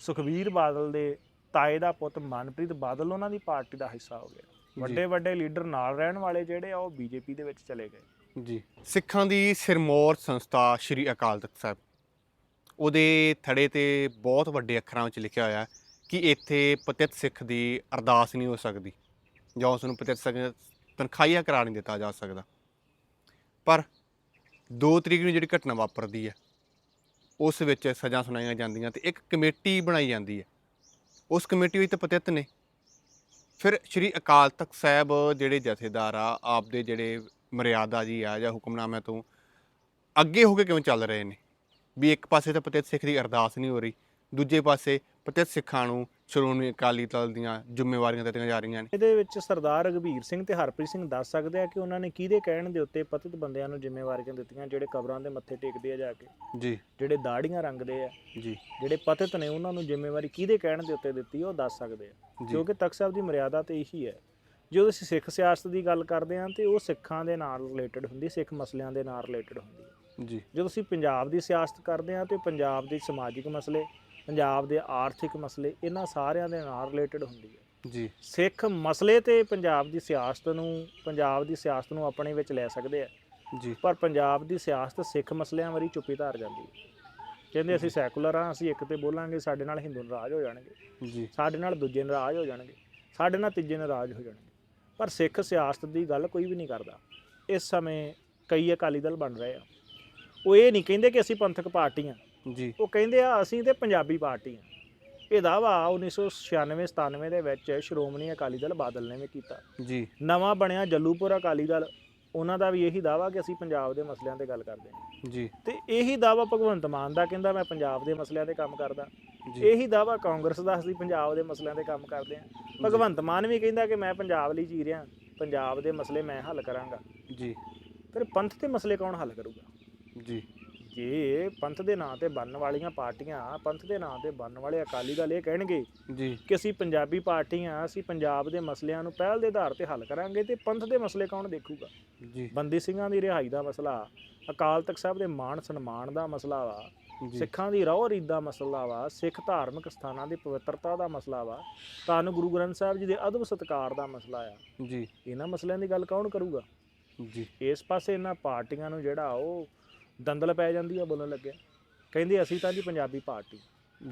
ਸੁਖਬੀਰ ਬਾਦਲ ਦੇ ਤਾਏ ਦਾ ਪੁੱਤ ਮਨਪ੍ਰੀਤ ਬਾਦਲ ਉਹਨਾਂ ਦੀ ਪਾਰਟੀ ਦਾ ਹਿੱਸਾ ਹੋ ਗਿਆ। ਵੱਡੇ ਵੱਡੇ ਲੀਡਰ ਨਾਲ ਰਹਿਣ ਵਾਲੇ ਜਿਹੜੇ ਆ ਉਹ ਬੀਜੇਪੀ ਦੇ ਵਿੱਚ ਚਲੇ ਗਏ। ਜੀ। ਸਿੱਖਾਂ ਦੀ ਸਿਰਮੌਰ ਸੰਸਥਾ ਸ੍ਰੀ ਅਕਾਲ ਤਖਤ ਸਾਹਿਬ। ਉਹਦੇ ਥੜੇ ਤੇ ਬਹੁਤ ਵੱਡੇ ਅੱਖਰਾਂ ਵਿੱਚ ਲਿਖਿਆ ਹੋਇਆ ਹੈ ਕਿ ਇੱਥੇ ਪਤਿਤ ਸਿੱਖ ਦੀ ਅਰਦਾਸ ਨਹੀਂ ਹੋ ਸਕਦੀ ਜਾਂ ਉਸ ਨੂੰ ਪਤਿਤ ਸਿੱਖ ਤਨਖਾਹੀਆ ਕਰਾ ਨਹੀਂ ਦਿੱਤਾ ਜਾ ਸਕਦਾ। ਪਰ 2 ਤਰੀਕ ਨੂੰ ਜਿਹੜੀ ਘਟਨਾ ਵਾਪਰਦੀ ਹੈ, ਉਸ ਵਿੱਚ ਸਜ਼ਾ ਸੁਣਾਈਆਂ ਜਾਂਦੀਆਂ ਤੇ ਇੱਕ ਕਮੇਟੀ ਬਣਾਈ ਜਾਂਦੀ ਹੈ। ਉਸ ਕਮੇਟੀ ਵਿੱਚ ਤਾਂ ਪਤਿਤ ਨੇ। ਫਿਰ ਸ੍ਰੀ ਅਕਾਲ ਤਖਤ ਸਾਹਿਬ ਜਿਹੜੇ ਜਥੇਦਾਰ ਆ, ਆਪਦੇ ਜਿਹੜੇ ਮਰਿਆਦਾ ਜੀ ਆ ਜਾਂ ਹੁਕਮਨਾਮੇ ਤੋਂ ਅੱਗੇ ਹੋ ਕੇ ਕਿਉਂ ਚੱਲ ਰਹੇ ਨੇ? ਵੀ ਇੱਕ ਪਾਸੇ ਤਾਂ ਪਤਿਤ ਸਿੱਖ ਦੀ ਅਰਦਾਸ ਨਹੀਂ ਹੋ ਰਹੀ ਦੂਜੇ ਪਾਸੇ ਪਤਿਤ ਸਿੱਖਾਂ ਨੂੰ ਸ਼੍ਰੋਮਣੀ ਅਕਾਲੀ ਦਲ ਦੀਆਂ ਜ਼ਿੰਮੇਵਾਰੀਆਂ ਦਿੱਤੀਆਂ ਜਾ ਰਹੀਆਂ ਨੇ। ਇਹਦੇ ਵਿੱਚ ਸਰਦਾਰ ਰਘਬੀਰ ਸਿੰਘ ਤੇ ਹਰਪ੍ਰੀਤ ਸਿੰਘ ਦੱਸ ਸਕਦੇ ਆ ਕਿ ਉਹਨਾਂ ਨੇ ਕਿਹਦੇ ਕਹਿਣ ਦੇ ਉੱਤੇ ਪਤਿਤ ਬੰਦਿਆਂ ਨੂੰ ਜ਼ਿੰਮੇਵਾਰੀਆਂ ਦਿੱਤੀਆਂ ਜਿਹੜੇ ਕਬਰਾਂ ਦੇ ਮੱਥੇ ਟੇਕਦੇ ਆ ਜਾ ਕੇ? ਜੀ। ਜਿਹੜੇ ਦਾੜੀਆਂ ਰੰਗਦੇ ਆ? ਜੀ। ਜਿਹੜੇ ਪਤਿਤ ਨੇ ਉਹਨਾਂ ਨੂੰ ਜ਼ਿੰਮੇਵਾਰੀ ਕਿਹਦੇ ਕਹਿਣ ਦੇ ਉੱਤੇ ਦਿੱਤੀ ਉਹ ਦੱਸ ਸਕਦੇ ਆ। ਕਿਉਂਕਿ ਤਖਤ ਸਾਹਿਬ ਦੀ ਮਰਿਆਦਾ ਤੇ ਇਹੀ ਹੈ। ਜਦੋਂ ਅਸੀਂ ਸਿੱਖ ਸਿਆਸਤ ਦੀ ਗੱਲ ਕਰਦੇ ਹਾਂ ਤੇ ਉਹ ਸਿੱਖਾਂ ਦੇ ਨਾਲ ਰਿਲੇਟਡ ਹੁੰਦੀ ਸਿੱਖ ਮਸਲਿਆਂ ਦੇ ਨਾਲ ਰਿਲੇਟਡ ਹੁੰਦੀ ਹੈ। ਜੀ। ਜਦੋਂ ਅਸੀਂ ਪੰਜਾਬ ਦੀ ਸਿਆਸਤ ਕਰਦੇ ਹਾਂ ਤੇ ਪੰਜਾਬ ਦੇ ਸਮਾਜਿਕ ਮਸਲੇ ਪੰਜਾਬ ਦੇ ਆਰਥਿਕ ਮਸਲੇ ਇਹਨਾਂ ਸਾਰਿਆਂ ਦੇ ਨਾਲ ਰਿਲੇਟਡ ਹੁੰਦੀ ਹੈ। ਜੀ। ਸਿੱਖ ਮਸਲੇ ਤੇ ਪੰਜਾਬ ਦੀ ਸਿਆਸਤ ਨੂੰ ਪੰਜਾਬ ਦੀ ਸਿਆਸਤ ਨੂੰ ਆਪਣੇ ਵਿੱਚ ਲੈ ਸਕਦੇ ਆ ਜੀ। ਪਰ ਪੰਜਾਬ ਦੀ ਸਿਆਸਤ ਸਿੱਖ ਮਸਲਿਆਂ ਵਾਰੀ ਚੁੱਪੀ ਧਾਰ ਜਾਂਦੀ ਹੈ। ਕਹਿੰਦੇ ਅਸੀਂ ਸੈਕੂਲਰ ਆ ਅਸੀਂ ਇੱਕ ਤੇ ਬੋਲਾਂਗੇ ਸਾਡੇ ਨਾਲ ਹਿੰਦੂ ਨਾਰਾਜ਼ ਹੋ ਜਾਣਗੇ। ਜੀ। ਸਾਡੇ ਨਾਲ ਦੂਜੇ ਨਾਰਾਜ਼ ਹੋ ਜਾਣਗੇ ਸਾਡੇ ਨਾਲ ਤੀਜੇ ਨਾਰਾਜ਼ ਹੋ ਜਾਣਗੇ। ਪਰ ਸਿੱਖ ਸਿਆਸਤ ਦੀ ਗੱਲ ਕੋਈ ਵੀ ਨਹੀਂ ਕਰਦਾ। ਇਸ ਸਮੇਂ ਕਈ ਅਕਾਲੀ ਦਲ ਬਣ ਰਹੇ ਆ। ਉਹ ਇਹ ਨਹੀਂ ਕਹਿੰਦੇ ਕਿ ਅਸੀਂ ਪੰਥਕ ਪਾਰਟੀ ਆ। ਜੀ। ਉਹ ਕਹਿੰਦੇ ਆ ਅਸੀਂ ਤੇ ਪੰਜਾਬੀ ਪਾਰਟੀ ਆ। ਇਹ ਦਾਵਾ 1996 97 ਦੇ ਵਿੱਚ ਸ਼੍ਰੋਮਣੀ ਅਕਾਲੀ ਦਲ ਬਾਦਲ ਨੇ ਵੀ ਕੀਤਾ। ਜੀ। ਨਵਾਂ ਬਣਿਆ ਜੱਲੂਪੁਰ ਅਕਾਲੀ ਦਲ। ਉਹਨਾਂ ਦਾ ਵੀ ਇਹੀ ਦਾਵਾ ਕਿ ਅਸੀਂ ਪੰਜਾਬ ਦੇ ਮਸਲਿਆਂ ਤੇ ਗੱਲ ਕਰਦੇ ਹਾਂ। ਜੀ। ਤੇ ਇਹੀ ਦਾਵਾ ਭਗਵੰਤ ਮਾਨ ਦਾ ਕਹਿੰਦਾ ਮੈਂ ਪੰਜਾਬ ਦੇ ਮਸਲਿਆਂ ਤੇ ਕੰਮ ਕਰਦਾ। ਜੀ। ਇਹੀ ਦਾਵਾ ਕਾਂਗਰਸ ਦਾ ਅਸੀਂ ਪੰਜਾਬ ਦੇ ਮਸਲਿਆਂ ਤੇ ਕੰਮ ਕਰਦੇ ਹਾਂ। ਭਗਵੰਤ ਮਾਨ ਵੀ ਕਹਿੰਦਾ ਕਿ ਮੈਂ ਪੰਜਾਬ ਲਈ ਜੀ ਰਿਹਾ ਪੰਜਾਬ ਦੇ ਮਸਲੇ ਮੈਂ ਹੱਲ ਕਰਾਂਗਾ। ਜੀ। ਫਿਰ ਪੰਥ ਦੇ ਮਸਲੇ ਕੌਣ ਹੱਲ ਕਰੂਗਾ? ਜੀ। ਜੇ ਪੰਥ ਦੇ ਨਾਂ ਤੇ ਬਣਨ ਵਾਲੀਆਂ ਪਾਰਟੀਆਂ ਪੰਥ ਦੇ ਨਾਂ ਤੇ ਬਣਨ ਵਾਲੇ ਅਕਾਲੀ ਦਲ ਇਹ ਕਹਿਣਗੇ ਜੀ। ਕਿ ਅਸੀਂ ਪੰਜਾਬੀ ਪਾਰਟੀਆਂ ਅਸੀਂ ਪੰਜਾਬ ਦੇ ਮਸਲਿਆਂ ਨੂੰ ਪਹਿਲ ਦੇ ਆਧਾਰ ਤੇ ਹੱਲ ਕਰਾਂਗੇ ਤੇ ਪੰਥ ਦੇ ਮਸਲੇ ਕੌਣ ਦੇਖੂਗਾ? ਜੀ। ਬੰਦੀ ਸਿੰਘਾਂ ਦੀ ਰਿਹਾਈ ਦਾ ਮਸਲਾ ਅਕਾਲ ਤਖਤ ਸਾਹਿਬ ਦੇ ਮਾਣ ਸਨਮਾਨ ਦਾ ਮਸਲਾ ਵਾ ਸਿੱਖਾਂ ਦੀ ਰਹੁ ਰੀਤ ਦਾ ਮਸਲਾ ਵਾ ਸਿੱਖ ਧਾਰਮਿਕ ਸਥਾਨਾਂ ਦੀ ਪਵਿੱਤਰਤਾ ਦਾ ਮਸਲਾ ਵਾ ਧੰਨ ਗੁਰੂ ਗ੍ਰੰਥ ਸਾਹਿਬ ਜੀ ਦੇ ਅਦਬ ਸਤਕਾਰ ਦਾ ਮਸਲਾ ਆ। ਜੀ। ਇਹਨਾਂ ਮਸਲਿਆਂ ਦੀ ਗੱਲ ਕੌਣ ਕਰੂਗਾ? ਜੀ। ਇਸ ਪਾਸੇ ਇਹਨਾਂ ਪਾਰਟੀਆਂ ਨੂੰ ਜਿਹੜਾ ਉਹ ਦੰਦਲ ਪੈ ਜਾਂਦੀ ਆ ਬੋਲਣ ਲੱਗਿਆ। ਕਹਿੰਦੇ ਅਸੀਂ ਤਾਂ ਜੀ ਪੰਜਾਬੀ ਪਾਰਟੀ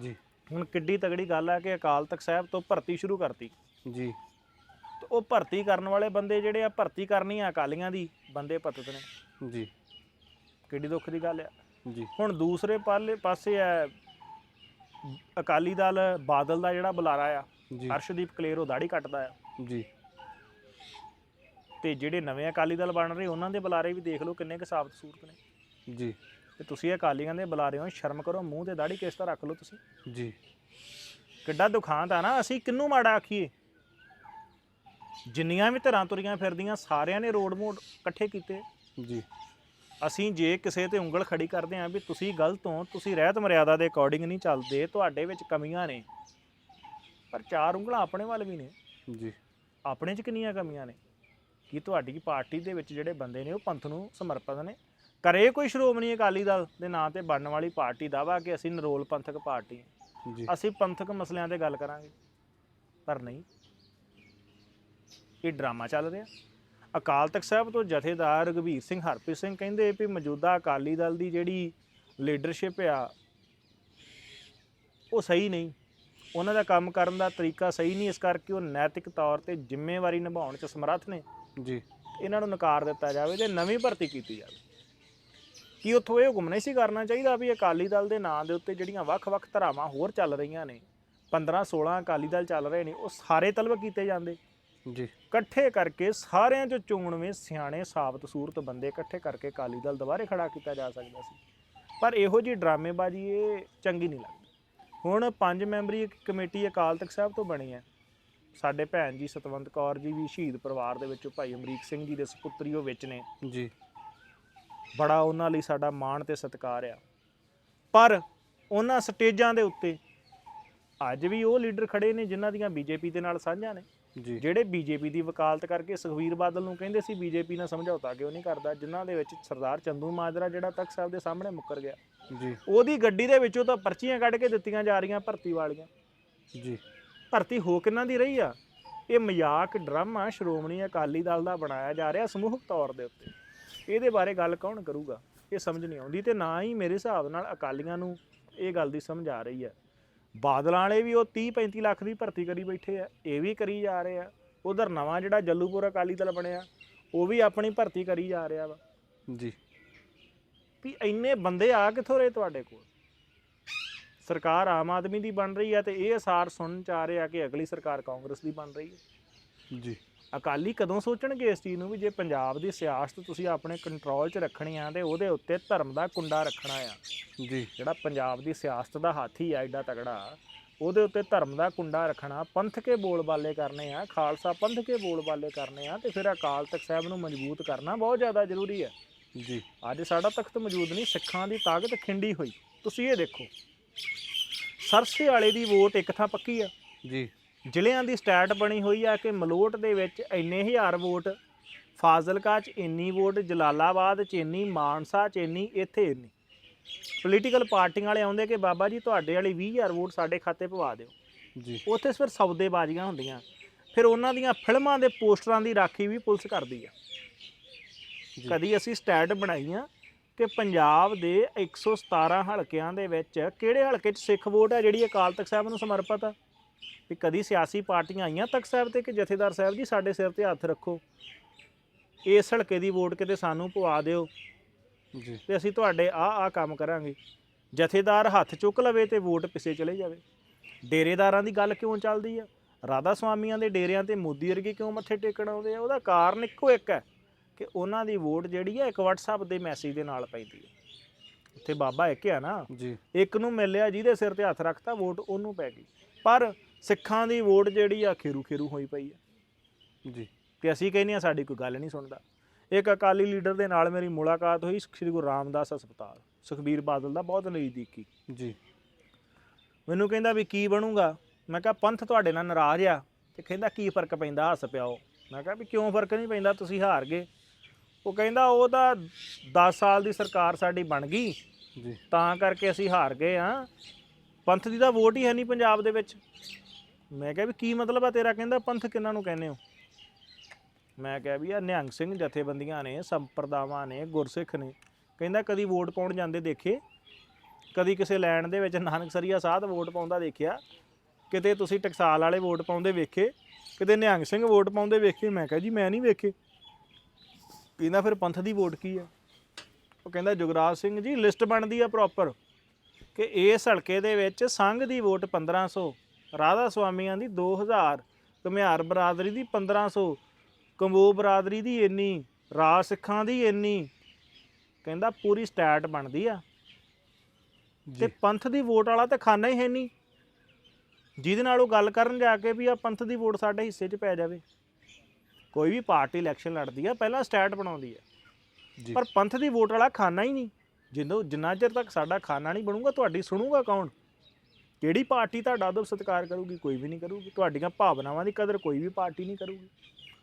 ਜੀ। ਹੁਣ ਕਿੱਡੀ ਤਗੜੀ ਗੱਲ ਆ ਕਿ ਅਕਾਲ ਤਖਤ ਸਾਹਿਬ ਤੋਂ ਭਰਤੀ ਸ਼ੁਰੂ ਕਰਤੀ। ਜੀ। ਤੇ ਉਹ ਭਰਤੀ ਕਰਨ ਵਾਲੇ ਬੰਦੇ ਜਿਹੜੇ ਆ ਭਰਤੀ ਕਰਨੀ ਆ ਅਕਾਲੀਆਂ ਦੀ ਬੰਦੇ ਪਤਤ ਨੇ। ਜੀ। ਕਿੱਡੀ ਦੁੱਖ ਦੀ ਗੱਲ ਆ। ਜੀ। ਹੁਣ ਦੂਸਰੇ ਪਾਲੇ ਪਾਸੇ ਆ ਅਕਾਲੀ ਦਲ ਬਾਦਲ ਦਾ ਜਿਹੜਾ ਬੁਲਾਰਾ ਆ ਅਰਸ਼ਦੀਪ ਕਲੇਰ ਉਹ ਦਾੜੀ ਕੱਟਦਾ ਆ। ਜੀ। ਤੇ ਜਿਹੜੇ ਨਵੇਂ ਅਕਾਲੀ ਦਲ ਬਣ ਰਹੇ ਉਹਨਾਂ ਦੇ ਬੁਲਾਰੇ ਵੀ ਦੇਖ ਲਓ ਕਿੰਨੇ ਕੁ ਸਾਬਤ ਸੂਰਤ ਨੇ। ਜੀ। ਤੇ ਤੁਸੀਂ ਅਕਾਲੀਆਂ ਦੇ ਬੁਲਾਰੇ ਹੋ ਸ਼ਰਮ ਕਰੋ ਮੂੰਹ ਤੇ ਦਾੜੀ ਕਿਸ ਤਰ੍ਹਾਂ ਰੱਖ ਲਓ ਤੁਸੀਂ। ਜੀ। ਕਿੱਡਾ ਦੁਖਾਂਤ ਆ ਨਾ ਅਸੀਂ ਕਿੰਨੂੰ ਮਾੜਾ ਆਖੀਏ? ਜਿੰਨੀਆਂ ਵੀ ਧਰਾਂ ਤੁਰੀਆਂ ਫਿਰਦੀਆਂ ਸਾਰਿਆਂ ਨੇ ਰੋਡ ਮੋਡ ਇਕੱਠੇ ਕੀਤੇ। ਜੀ। ਅਸੀਂ ਜੇ ਕਿਸੇ ਤੇ ਉਂਗਲ ਖੜੀ ਕਰਦੇ ਆਂ ਵੀ ਤੁਸੀਂ ਗਲਤ ਹੋ ਤੁਸੀਂ ਰਹਿਤ ਮਰਿਆਦਾ ਦੇ ਅਕੋਰਡਿੰਗ ਨਹੀਂ ਚੱਲਦੇ ਤੁਹਾਡੇ ਵਿੱਚ ਕਮੀਆਂ ਨੇ। ਪਰ ਚਾਰ ਉਂਗਲਾਂ ਆਪਣੇ ਵੱਲ ਵੀ ਨੇ। ਜੀ। ਆਪਣੇ 'ਚ ਕਿੰਨੀਆਂ ਕਮੀਆਂ ਨੇ? ਕੀ ਤੁਹਾਡੀ ਪਾਰਟੀ ਦੇ ਵਿੱਚ ਜਿਹੜੇ ਬੰਦੇ ਨੇ ਉਹ ਪੰਥ ਨੂੰ ਸਮਰਪਿਤ ਨੇ? ਕਰੇ ਕੋਈ ਸ਼੍ਰੋਮਣੀ ਅਕਾਲੀ ਦਲ ਦੇ ਨਾਂ ਤੇ ਬਣਨ ਵਾਲੀ ਪਾਰਟੀ ਦਾਵਾ ਕਿ ਅਸੀਂ ਨਰੋਲ ਪੰਥਕ ਪਾਰਟੀ ਹਾਂ। ਜੀ। ਅਸੀਂ ਪੰਥਕ ਮਸਲਿਆਂ ਤੇ ਗੱਲ ਕਰਾਂਗੇ। ਪਰ ਨਹੀਂ। ਇਹ ਡਰਾਮਾ ਚੱਲ ਰਿਹਾ। ਅਕਾਲ ਤਖਤ ਸਾਹਿਬ ਤੋਂ ਜਥੇਦਾਰ ਰਘਵੀਰ ਸਿੰਘ ਹਰਪ੍ਰੀਤ ਸਿੰਘ ਕਹਿੰਦੇ ਵੀ ਮੌਜੂਦਾ ਅਕਾਲੀ ਦਲ ਦੀ ਜਿਹੜੀ ਲੀਡਰਸ਼ਿਪ ਆ ਉਹ ਸਹੀ ਨਹੀਂ। ਉਹਨਾਂ ਦਾ ਕੰਮ ਕਰਨ ਦਾ ਤਰੀਕਾ ਸਹੀ ਨਹੀਂ। ਇਸ ਕਰਕੇ ਉਹ ਨੈਤਿਕ ਤੌਰ ਤੇ ਜ਼ਿੰਮੇਵਾਰੀ ਨਿਭਾਉਣ 'ਚ ਸਮਰੱਥ ਨੇ। ਜੀ। ਇਹਨਾਂ ਨੂੰ ਨਕਾਰ ਦਿੱਤਾ ਜਾਵੇ ਤੇ ਨਵੀਂ ਭਰਤੀ ਕੀਤੀ ਜਾਵੇ। ਕੀ ਉੱਥੋਂ ਇਹ ਹੁਕਮ ਨਹੀਂ ਸੀ ਕਰਨਾ ਚਾਹੀਦਾ ਵੀ ਅਕਾਲੀ ਦਲ ਦੇ ਨਾਂ ਦੇ ਉੱਤੇ ਜਿਹੜੀਆਂ ਵੱਖ-ਵੱਖ ਧਰਾਵਾਂ ਹੋਰ ਚੱਲ ਰਹੀਆਂ ਨੇ 15 16 ਅਕਾਲੀ ਦਲ ਚੱਲ ਰਹੇ ਨੇ ਉਹ ਸਾਰੇ ਤਲਬ ਕੀਤੇ ਜਾਂਦੇ। ਜੀ। ਇਕੱਠੇ ਕਰਕੇ ਸਾਰਿਆਂ ਚੋਂ ਚੋਣਵੇਂ ਸਿਆਣੇ ਸਾਬਤ ਸੂਰਤ ਬੰਦੇ ਇਕੱਠੇ ਕਰਕੇ ਅਕਾਲੀ ਦਲ ਦੁਬਾਰੇ ਖੜਾ ਕੀਤਾ ਜਾ ਸਕਦਾ ਸੀ। ਪਰ ਇਹੋ ਜੀ ਡਰਾਮੇਬਾਜ਼ੀ ਇਹ ਚੰਗੀ ਨਹੀਂ ਲੱਗਦੀ। ਹੁਣ ਪੰਜ ਮੈਂਬਰੀ ਇੱਕ ਕਮੇਟੀ ਅਕਾਲ ਤਖਤ ਸਾਹਿਬ ਤੋਂ ਬਣੀ ਹੈ। ਸਾਡੇ ਭੈਣ ਜੀ ਸਤਵੰਤ ਕੌਰ ਜੀ ਵੀ ਸ਼ਹੀਦ ਪਰਿਵਾਰ ਦੇ ਵਿੱਚੋਂ ਭਾਈ ਅਮਰੀਕ ਸਿੰਘ ਜੀ ਦੇ ਸੁਪੁੱਤਰੀ ਉਹ ਵਿੱਚ ਨੇ। ਜੀ। ਬੜਾ ਉਹਨਾਂ ਲਈ ਸਾਡਾ ਮਾਣ ਤੇ ਸਤਿਕਾਰ ਆ। ਪਰ ਉਹਨਾਂ ਸਟੇਜਾਂ ਦੇ ਉੱਤੇ ਅੱਜ ਵੀ ਉਹ ਲੀਡਰ ਖੜੇ ਨੇ ਜਿਨ੍ਹਾਂ ਦੀਆਂ ਬੀਜੇਪੀ ਦੇ ਨਾਲ ਸਾਂਝਾਂ ਨੇ। ਜੀ। ਜਿਹੜੇ ਬੀਜੇਪੀ ਦੀ ਵਕਾਲਤ ਕਰਕੇ ਸੁਖਵੀਰ ਬਾਦਲ ਨੂੰ ਕਹਿੰਦੇ ਸੀ ਬੀਜੇਪੀ ਨਾਲ ਸਮਝੌਤਾ ਕਿਉਂ ਨਹੀਂ ਕਰਦਾ ਜਿਨ੍ਹਾਂ ਦੇ ਵਿੱਚ ਸਰਦਾਰ ਚੰਦੂ ਮਾਜਰਾ ਜਿਹੜਾ ਤਖਤ ਸਾਹਿਬ ਦੇ ਸਾਹਮਣੇ ਮੁੱਕਰ ਗਿਆ। ਜੀ। ਉਹਦੀ ਗੱਡੀ ਦੇ ਵਿੱਚੋਂ ਤਾਂ ਪਰਚੀਆਂ ਕੱਢ ਕੇ ਦਿੱਤੀਆਂ ਜਾ ਰਹੀਆਂ ਭਰਤੀ ਵਾਲੀਆਂ। ਜੀ। ਭਰਤੀ ਹੋ ਕਿੰਨਾਂ ਦੀ ਰਹੀ ਆ? ਇਹ ਮਜ਼ਾਕ ਡਰਾਮਾ ਸ਼੍ਰੋਮਣੀ ਅਕਾਲੀ ਦਲ ਦਾ ਬਣਾਇਆ ਜਾ ਰਿਹਾ ਸਮੂਹਕ ਤੌਰ ਦੇ ਉੱਤੇ। ਇਹਦੇ ਬਾਰੇ ਗੱਲ ਕੌਣ ਕਰੂਗਾ? ਇਹ ਸਮਝ ਨਹੀਂ ਆਉਂਦੀ ਤੇ ਨਾ ਹੀ ਮੇਰੇ ਹਿਸਾਬ ਨਾਲ ਅਕਾਲੀਆਂ ਨੂੰ ਇਹ ਗੱਲ ਦੀ ਸਮਝ ਆ ਰਹੀ ਹੈ। ਬਾਦਲਾਂ ਵਾਲੇ ਵੀ ਉਹ 30 35 ਲੱਖ ਦੀ ਭਰਤੀ ਕਰੀ ਬੈਠੇ ਆ ਇਹ ਵੀ ਕਰੀ ਜਾ ਰਹੇ ਆ। ਉਧਰ ਨਵਾਂ ਜਿਹੜਾ ਜੱਲੂਪੁਰ ਅਕਾਲੀ ਦਲ ਬਣਿਆ ਉਹ ਵੀ ਆਪਣੀ ਭਰਤੀ ਕਰੀ ਜਾ ਰਿਹਾ ਵਾ। ਜੀ। ਵੀ ਇੰਨੇ ਬੰਦੇ ਆ ਕਿੱਥੋਂ ਰਹੇ ਤੁਹਾਡੇ ਕੋਲ? ਸਰਕਾਰ ਆਮ ਆਦਮੀ ਦੀ ਬਣ ਰਹੀ ਹੈ ਤੇ ਇਹ ਅਸਾਰ ਸੁਣਨ ਚ ਆ ਰਿਹਾ ਕਿ ਅਗਲੀ ਸਰਕਾਰ ਕਾਂਗਰਸ ਦੀ ਬਣ ਰਹੀ ਹੈ। ਜੀ। ਅਕਾਲੀ ਕਦੋਂ ਸੋਚਣਗੇ ਇਸ ਚੀਜ਼ ਨੂੰ ਵੀ ਜੇ ਪੰਜਾਬ ਦੀ ਸਿਆਸਤ ਤੁਸੀਂ ਆਪਣੇ ਕੰਟਰੋਲ 'ਚ ਰੱਖਣੀ ਆ ਤੇ ਉਹਦੇ ਉੱਤੇ ਧਰਮ ਦਾ ਕੁੰਡਾ ਰੱਖਣਾ ਆ। ਜੀ। ਜਿਹੜਾ ਪੰਜਾਬ ਦੀ ਸਿਆਸਤ ਦਾ ਹਾਥੀ ਆ ਐਡਾ ਤਗੜਾ ਉਹਦੇ ਉੱਤੇ ਧਰਮ ਦਾ ਕੁੰਡਾ ਰੱਖਣਾ ਪੰਥ ਕੇ ਬੋਲਬਾਲੇ ਕਰਨੇ ਆ ਖਾਲਸਾ ਪੰਥ ਕੇ ਬੋਲਬਾਲੇ ਕਰਨੇ ਆ ਤੇ ਫਿਰ ਅਕਾਲ ਤਖਤ ਸਾਹਿਬ ਨੂੰ ਮਜ਼ਬੂਤ ਕਰਨਾ ਬਹੁਤ ਜ਼ਿਆਦਾ ਜ਼ਰੂਰੀ ਹੈ ਜੀ। ਅੱਜ ਸਾਡਾ ਤਖਤ ਮੌਜੂਦ ਨਹੀਂ ਸਿੱਖਾਂ ਦੀ ਤਾਕਤ ਖਿੰਡੀ ਹੋਈ। ਤੁਸੀਂ ਇਹ ਦੇਖੋ ਸਰਸੇ ਵਾਲੇ ਦੀ ਵੋਟ ਇੱਕ ਥਾਂ ਪੱਕੀ ਆ। ਜੀ। ਜ਼ਿਲ੍ਹਿਆਂ ਦੀ ਸਟੈਟ ਬਣੀ ਹੋਈ ਆ ਕਿ ਮਲੋਟ ਦੇ ਵਿੱਚ ਇੰਨੇ ਹਜ਼ਾਰ ਵੋਟ ਫਾਜ਼ਿਲਕਾ 'ਚ ਇੰਨੀ ਵੋਟ ਜਲਾਲਾਬਾਦ 'ਚ ਇੰਨੀ ਮਾਨਸਾ 'ਚ ਇੰਨੀ ਇੱਥੇ ਇੰਨੀ। ਪੋਲੀਟੀਕਲ ਪਾਰਟੀਆਂ ਵਾਲੇ ਆਉਂਦੇ ਕਿ ਬਾਬਾ ਜੀ ਤੁਹਾਡੇ ਵਾਲੀ 20000 ਵੋਟ ਸਾਡੇ ਖਾਤੇ ਪਵਾ ਦਿਓ। ਜੀ। ਉੱਥੇ ਫਿਰ ਸੌਦੇਬਾਜ਼ੀਆਂ ਹੁੰਦੀਆਂ। ਫਿਰ ਉਹਨਾਂ ਦੀਆਂ ਫਿਲਮਾਂ ਦੇ ਪੋਸਟਰਾਂ ਦੀ ਰਾਖੀ ਵੀ ਪੁਲਿਸ ਕਰਦੀ ਆ। ਕਦੀ ਅਸੀਂ ਸਟੈਟ ਬਣਾਈਆਂ ਕਿ ਪੰਜਾਬ ਦੇ 117 ਹਲਕਿਆਂ ਦੇ ਵਿੱਚ ਕਿਹੜੇ ਹਲਕੇ 'ਚ ਸਿੱਖ ਵੋਟ ਹੈ ਜਿਹੜੀ ਅਕਾਲ ਤਖਤ ਸਾਹਿਬ ਨੂੰ ਸਮਰਪਿਤ ਆ? ਵੀ ਕਦੀ ਸਿਆਸੀ ਪਾਰਟੀਆਂ ਆਈਆਂ ਤਖਤ ਸਾਹਿਬ ਤੇ ਕਿ ਜਥੇਦਾਰ ਸਾਹਿਬ ਜੀ ਸਾਡੇ ਸਿਰ ਤੇ ਹੱਥ ਰੱਖੋ। ਇਸ ਹਲਕੇ ਦੀ ਵੋਟ ਕਿਤੇ ਸਾਨੂੰ ਪਵਾ ਦਿਓ। ਜੀ। ਤੇ ਅਸੀਂ ਤੁਹਾਡੇ ਆ ਆ ਕੰਮ ਕਰਾਂਗੇ। ਜਥੇਦਾਰ ਹੱਥ ਚੁੱਕ ਲਵੇ ਤੇ ਵੋਟ ਪਿੱਛੇ ਚਲੇ ਜਾਵੇ। ਡੇਰੇਦਾਰਾਂ ਦੀ ਗੱਲ ਕਿਉਂ ਚੱਲਦੀ ਆ? ਰਾਧਾ ਸਵਾਮੀਆਂ ਦੇ ਡੇਰਿਆਂ ਤੇ ਮੋਦੀ ਵਰਗੇ ਕਿਉਂ ਮੱਥੇ ਟੇਕਣ ਆਉਂਦੇ ਆ? ਉਹਦਾ ਕਾਰਨ ਇੱਕੋ ਇੱਕ ਹੈ ਕਿ ਉਹਨਾਂ ਦੀ ਵੋਟ ਜਿਹੜੀ ਆ ਇੱਕ WhatsApp ਦੇ ਮੈਸੇਜ ਦੇ ਨਾਲ ਪੈਂਦੀ ਹੈ ਉੱਥੇ ਬਾਬਾ ਇੱਕ ਆ ਨਾ। ਜੀ। ਇੱਕ ਨੂੰ ਮਿਲਿਆ ਜਿਹਦੇ ਸਿਰ ਤੇ ਹੱਥ ਰੱਖਤਾ ਵੋਟ ਉਹਨੂੰ ਪੈ ਗਈ। ਪਰ ਸਿੱਖਾਂ ਦੀ ਵੋਟ ਜਿਹੜੀ ਆ ਖੇਰੂ ਖੇਰੂ ਹੋਈ ਪਈ ਹੈ ਜੀ। ਤੇ ਅਸੀਂ ਕਹਿੰਦੇ ਆ ਸਾਡੀ ਕੋਈ ਗੱਲ ਨਹੀਂ ਸੁਣਦਾ। ਇੱਕ ਅਕਾਲੀ ਲੀਡਰ ਦੇ ਨਾਲ ਮੇਰੀ ਮੁਲਾਕਾਤ ਹੋਈ ਸ੍ਰੀ ਗੁਰੂ ਰਾਮਦਾਸ ਹਸਪਤਾਲ ਸੁਖਬੀਰ ਬਾਦਲ ਦਾ ਬਹੁਤ ਨਜ਼ਦੀਕੀ। ਜੀ। ਮੈਨੂੰ ਕਹਿੰਦਾ ਵੀ ਕੀ ਬਣੂਗਾ? ਮੈਂ ਕਿਹਾ ਪੰਥ ਤੁਹਾਡੇ ਨਾਲ ਨਾਰਾਜ਼ ਆ। ਤੇ ਕਹਿੰਦਾ ਕੀ ਫ਼ਰਕ ਪੈਂਦਾ ਹੱਸ ਪਿਆਓ? ਮੈਂ ਕਿਹਾ ਵੀ ਕਿਉਂ ਫ਼ਰਕ ਨਹੀਂ ਪੈਂਦਾ ਤੁਸੀਂ ਹਾਰ ਗਏ। ਉਹ ਕਹਿੰਦਾ ਉਹ ਤਾਂ 10 ਸਾਲ ਦੀ ਸਰਕਾਰ ਸਾਡੀ ਬਣ ਗਈ। ਜੀ। ਤਾਂ ਕਰਕੇ ਅਸੀਂ ਹਾਰ ਗਏ ਆ। ਪੰਥ ਦੀ ਤਾਂ ਵੋਟ ਹੀ ਹੈ ਨਹੀਂ ਪੰਜਾਬ ਦੇ ਵਿੱਚ। ਮੈਂ ਕਿਹਾ ਵੀ ਕੀ ਮਤਲਬ ਆ ਤੇਰਾ? ਕਹਿੰਦਾ ਪੰਥ ਕਿੰਨਾਂ ਨੂੰ ਕਹਿੰਦੇ ਹੋ? ਮੈਂ ਕਿਹਾ ਵੀ ਆ ਨਿਹੰਗ ਸਿੰਘ ਜਥੇਬੰਦੀਆਂ ਨੇ, ਸੰਪਰਦਾਵਾਂ ਨੇ, ਗੁਰਸਿੱਖ ਨੇ। ਕਹਿੰਦਾ ਕਦੀ ਵੋਟ ਪਾਉਣ ਜਾਂਦੇ ਦੇਖੇ? ਕਦੀ ਕਿਸੇ ਲੈਣ ਦੇ ਵਿੱਚ ਨਾਨਕਸਰੀਆ ਸਾਧ ਵੋਟ ਪਾਉਂਦਾ ਦੇਖਿਆ? ਕਿਤੇ ਤੁਸੀਂ ਟਕਸਾਲ ਵਾਲੇ ਵੋਟ ਪਾਉਂਦੇ ਵੇਖੇ? ਕਿਤੇ ਨਿਹੰਗ ਸਿੰਘ ਵੋਟ ਪਾਉਂਦੇ ਵੇਖੇ? ਮੈਂ ਕਿਹਾ ਜੀ ਮੈਂ ਨਹੀਂ ਵੇਖੇ। ਕਹਿੰਦਾ ਫਿਰ ਪੰਥ ਦੀ ਵੋਟ ਕੀ ਆ? ਉਹ ਕਹਿੰਦਾ ਜੁਗਰਾਜ ਸਿੰਘ ਜੀ, ਲਿਸਟ ਬਣਦੀ ਆ ਪ੍ਰੋਪਰ ਕਿ ਇਸ ਹਲਕੇ ਦੇ ਵਿੱਚ ਸੰਘ ਦੀ ਵੋਟ 1500 ਰਾਧਾ ਸੁਆਮੀਆਂ ਦੀ 2000 ਘੁਮਿਆਰ ਬਰਾਦਰੀ ਦੀ 1500 ਕੰਬੋ ਬਰਾਦਰੀ ਦੀ ਇੰਨੀ ਰਾਜ ਸਿੱਖਾਂ ਦੀ ਇੰਨੀ। ਕਹਿੰਦਾ ਪੂਰੀ ਸਟੈਟ ਬਣਦੀ ਆ। ਤੇ ਪੰਥ ਦੀ ਵੋਟ ਵਾਲਾ ਤਾਂ ਖਾਨਾ ਹੀ ਹੈ ਨਹੀਂ। ਜਿਹਦੇ ਨਾਲ ਉਹ ਗੱਲ ਕਰਨ ਜਾ ਕੇ ਵੀ ਆ ਪੰਥ ਦੀ ਵੋਟ ਸਾਡੇ ਹਿੱਸੇ 'ਚ ਪੈ ਜਾਵੇ। ਕੋਈ ਵੀ ਪਾਰਟੀ ਇਲੈਕਸ਼ਨ ਲੜਦੀ ਆ ਪਹਿਲਾਂ ਸਟੈਟ ਬਣਾਉਂਦੀ ਆ। ਪਰ ਪੰਥ ਦੀ ਵੋਟ ਵਾਲਾ ਖਾਨਾ ਹੀ ਨਹੀਂ। ਜਿੰਦੋਂ ਜਿੰਨਾ ਚਿਰ ਤੱਕ ਸਾਡਾ ਖਾਨਾ ਨਹੀਂ ਬਣੂਗਾ ਤੁਹਾਡੀ ਸੁਣੂਗਾ ਕੌਣ? ਕਿਹੜੀ ਪਾਰਟੀ ਤੁਹਾਡਾ ਅਦਬ ਸਤਿਕਾਰ ਕਰੂਗੀ ਕੋਈ ਵੀ ਨਹੀਂ ਕਰੂਗੀ। ਤੁਹਾਡੀਆਂ ਭਾਵਨਾਵਾਂ ਦੀ ਕਦਰ ਕੋਈ ਵੀ ਪਾਰਟੀ ਨਹੀਂ ਕਰੂਗੀ।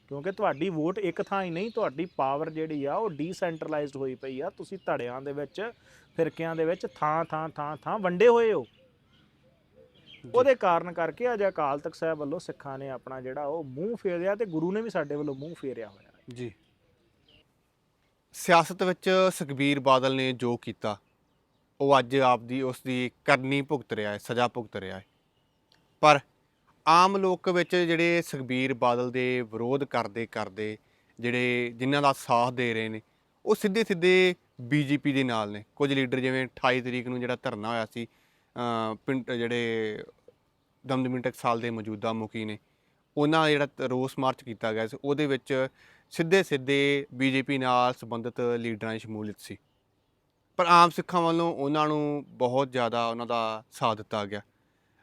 ਕਿਉਂਕਿ ਤੁਹਾਡੀ ਵੋਟ ਇੱਕ ਥਾਂ ਹੀ ਨਹੀਂ ਤੁਹਾਡੀ ਪਾਵਰ ਜਿਹੜੀ ਆ ਉਹ ਡੀਸੈਂਟਰਲਾਈਜ਼ਡ ਹੋਈ ਪਈ ਆ। ਤੁਸੀਂ ਧੜਿਆਂ ਦੇ ਵਿੱਚ ਫਿਰਕਿਆਂ ਦੇ ਵਿੱਚ ਥਾਂ ਥਾਂ ਥਾਂ ਥਾਂ ਵੰਡੇ ਹੋਏ ਹੋ। ਉਹਦੇ ਕਾਰਨ ਕਰਕੇ ਅੱਜ ਅਕਾਲ ਤਖਤ ਸਾਹਿਬ ਵੱਲੋਂ ਸਿੱਖਾਂ ਨੇ ਆਪਣਾ ਜਿਹੜਾ ਉਹ ਮੂੰਹ ਫੇਰਿਆ ਤੇ ਗੁਰੂ ਨੇ ਵੀ ਸਾਡੇ ਵੱਲੋਂ ਮੂੰਹ ਫੇਰਿਆ ਹੋਇਆ। ਜੀ। ਸਿਆਸਤ ਵਿੱਚ ਸੁਖਬੀਰ ਬਾਦਲ ਨੇ ਜੋ ਕੀਤਾ ਉਹ ਅੱਜ ਆਪਦੀ ਉਸ ਦੀ ਕਰਨੀ ਭੁਗਤ ਰਿਹਾ ਹੈ, ਸਜ਼ਾ ਭੁਗਤ ਰਿਹਾ ਹੈ। ਪਰ ਆਮ ਲੋਕ ਵਿੱਚ ਜਿਹੜੇ ਸੁਖਬੀਰ ਬਾਦਲ ਦੇ ਵਿਰੋਧ ਕਰਦੇ ਕਰਦੇ ਜਿਹੜੇ ਜਿਨ੍ਹਾਂ ਦਾ ਸਾਥ ਦੇ ਰਹੇ ਨੇ, ਉਹ ਸਿੱਧੇ ਸਿੱਧੇ ਬੀਜੇਪੀ ਦੇ ਨਾਲ ਨੇ। ਕੁਝ ਲੀਡਰ ਜਿਵੇਂ 28 ਤਰੀਕ ਨੂੰ ਜਿਹੜਾ ਧਰਨਾ ਹੋਇਆ ਸੀ ਪਿੰਡ ਜਿਹੜੇ ਦਮਦਮੀ ਟਕਸਾਲ ਦੇ ਮੌਜੂਦਾ ਮੁਖੀ ਨੇ, ਉਹਨਾਂ ਦਾ ਜਿਹੜਾ ਰੋਸ ਮਾਰਚ ਕੀਤਾ ਗਿਆ ਸੀ, ਉਹਦੇ ਵਿੱਚ ਸਿੱਧੇ ਸਿੱਧੇ ਬੀਜੇਪੀ ਨਾਲ ਸੰਬੰਧਿਤ ਲੀਡਰਾਂ ਦੀ ਸ਼ਮੂਲੀਅਤ ਸੀ। ਪਰ ਆਮ ਸਿੱਖਾਂ ਵੱਲੋਂ ਉਹਨਾਂ ਨੂੰ ਬਹੁਤ ਜ਼ਿਆਦਾ ਉਹਨਾਂ ਦਾ ਸਾਥ ਦਿੱਤਾ ਗਿਆ।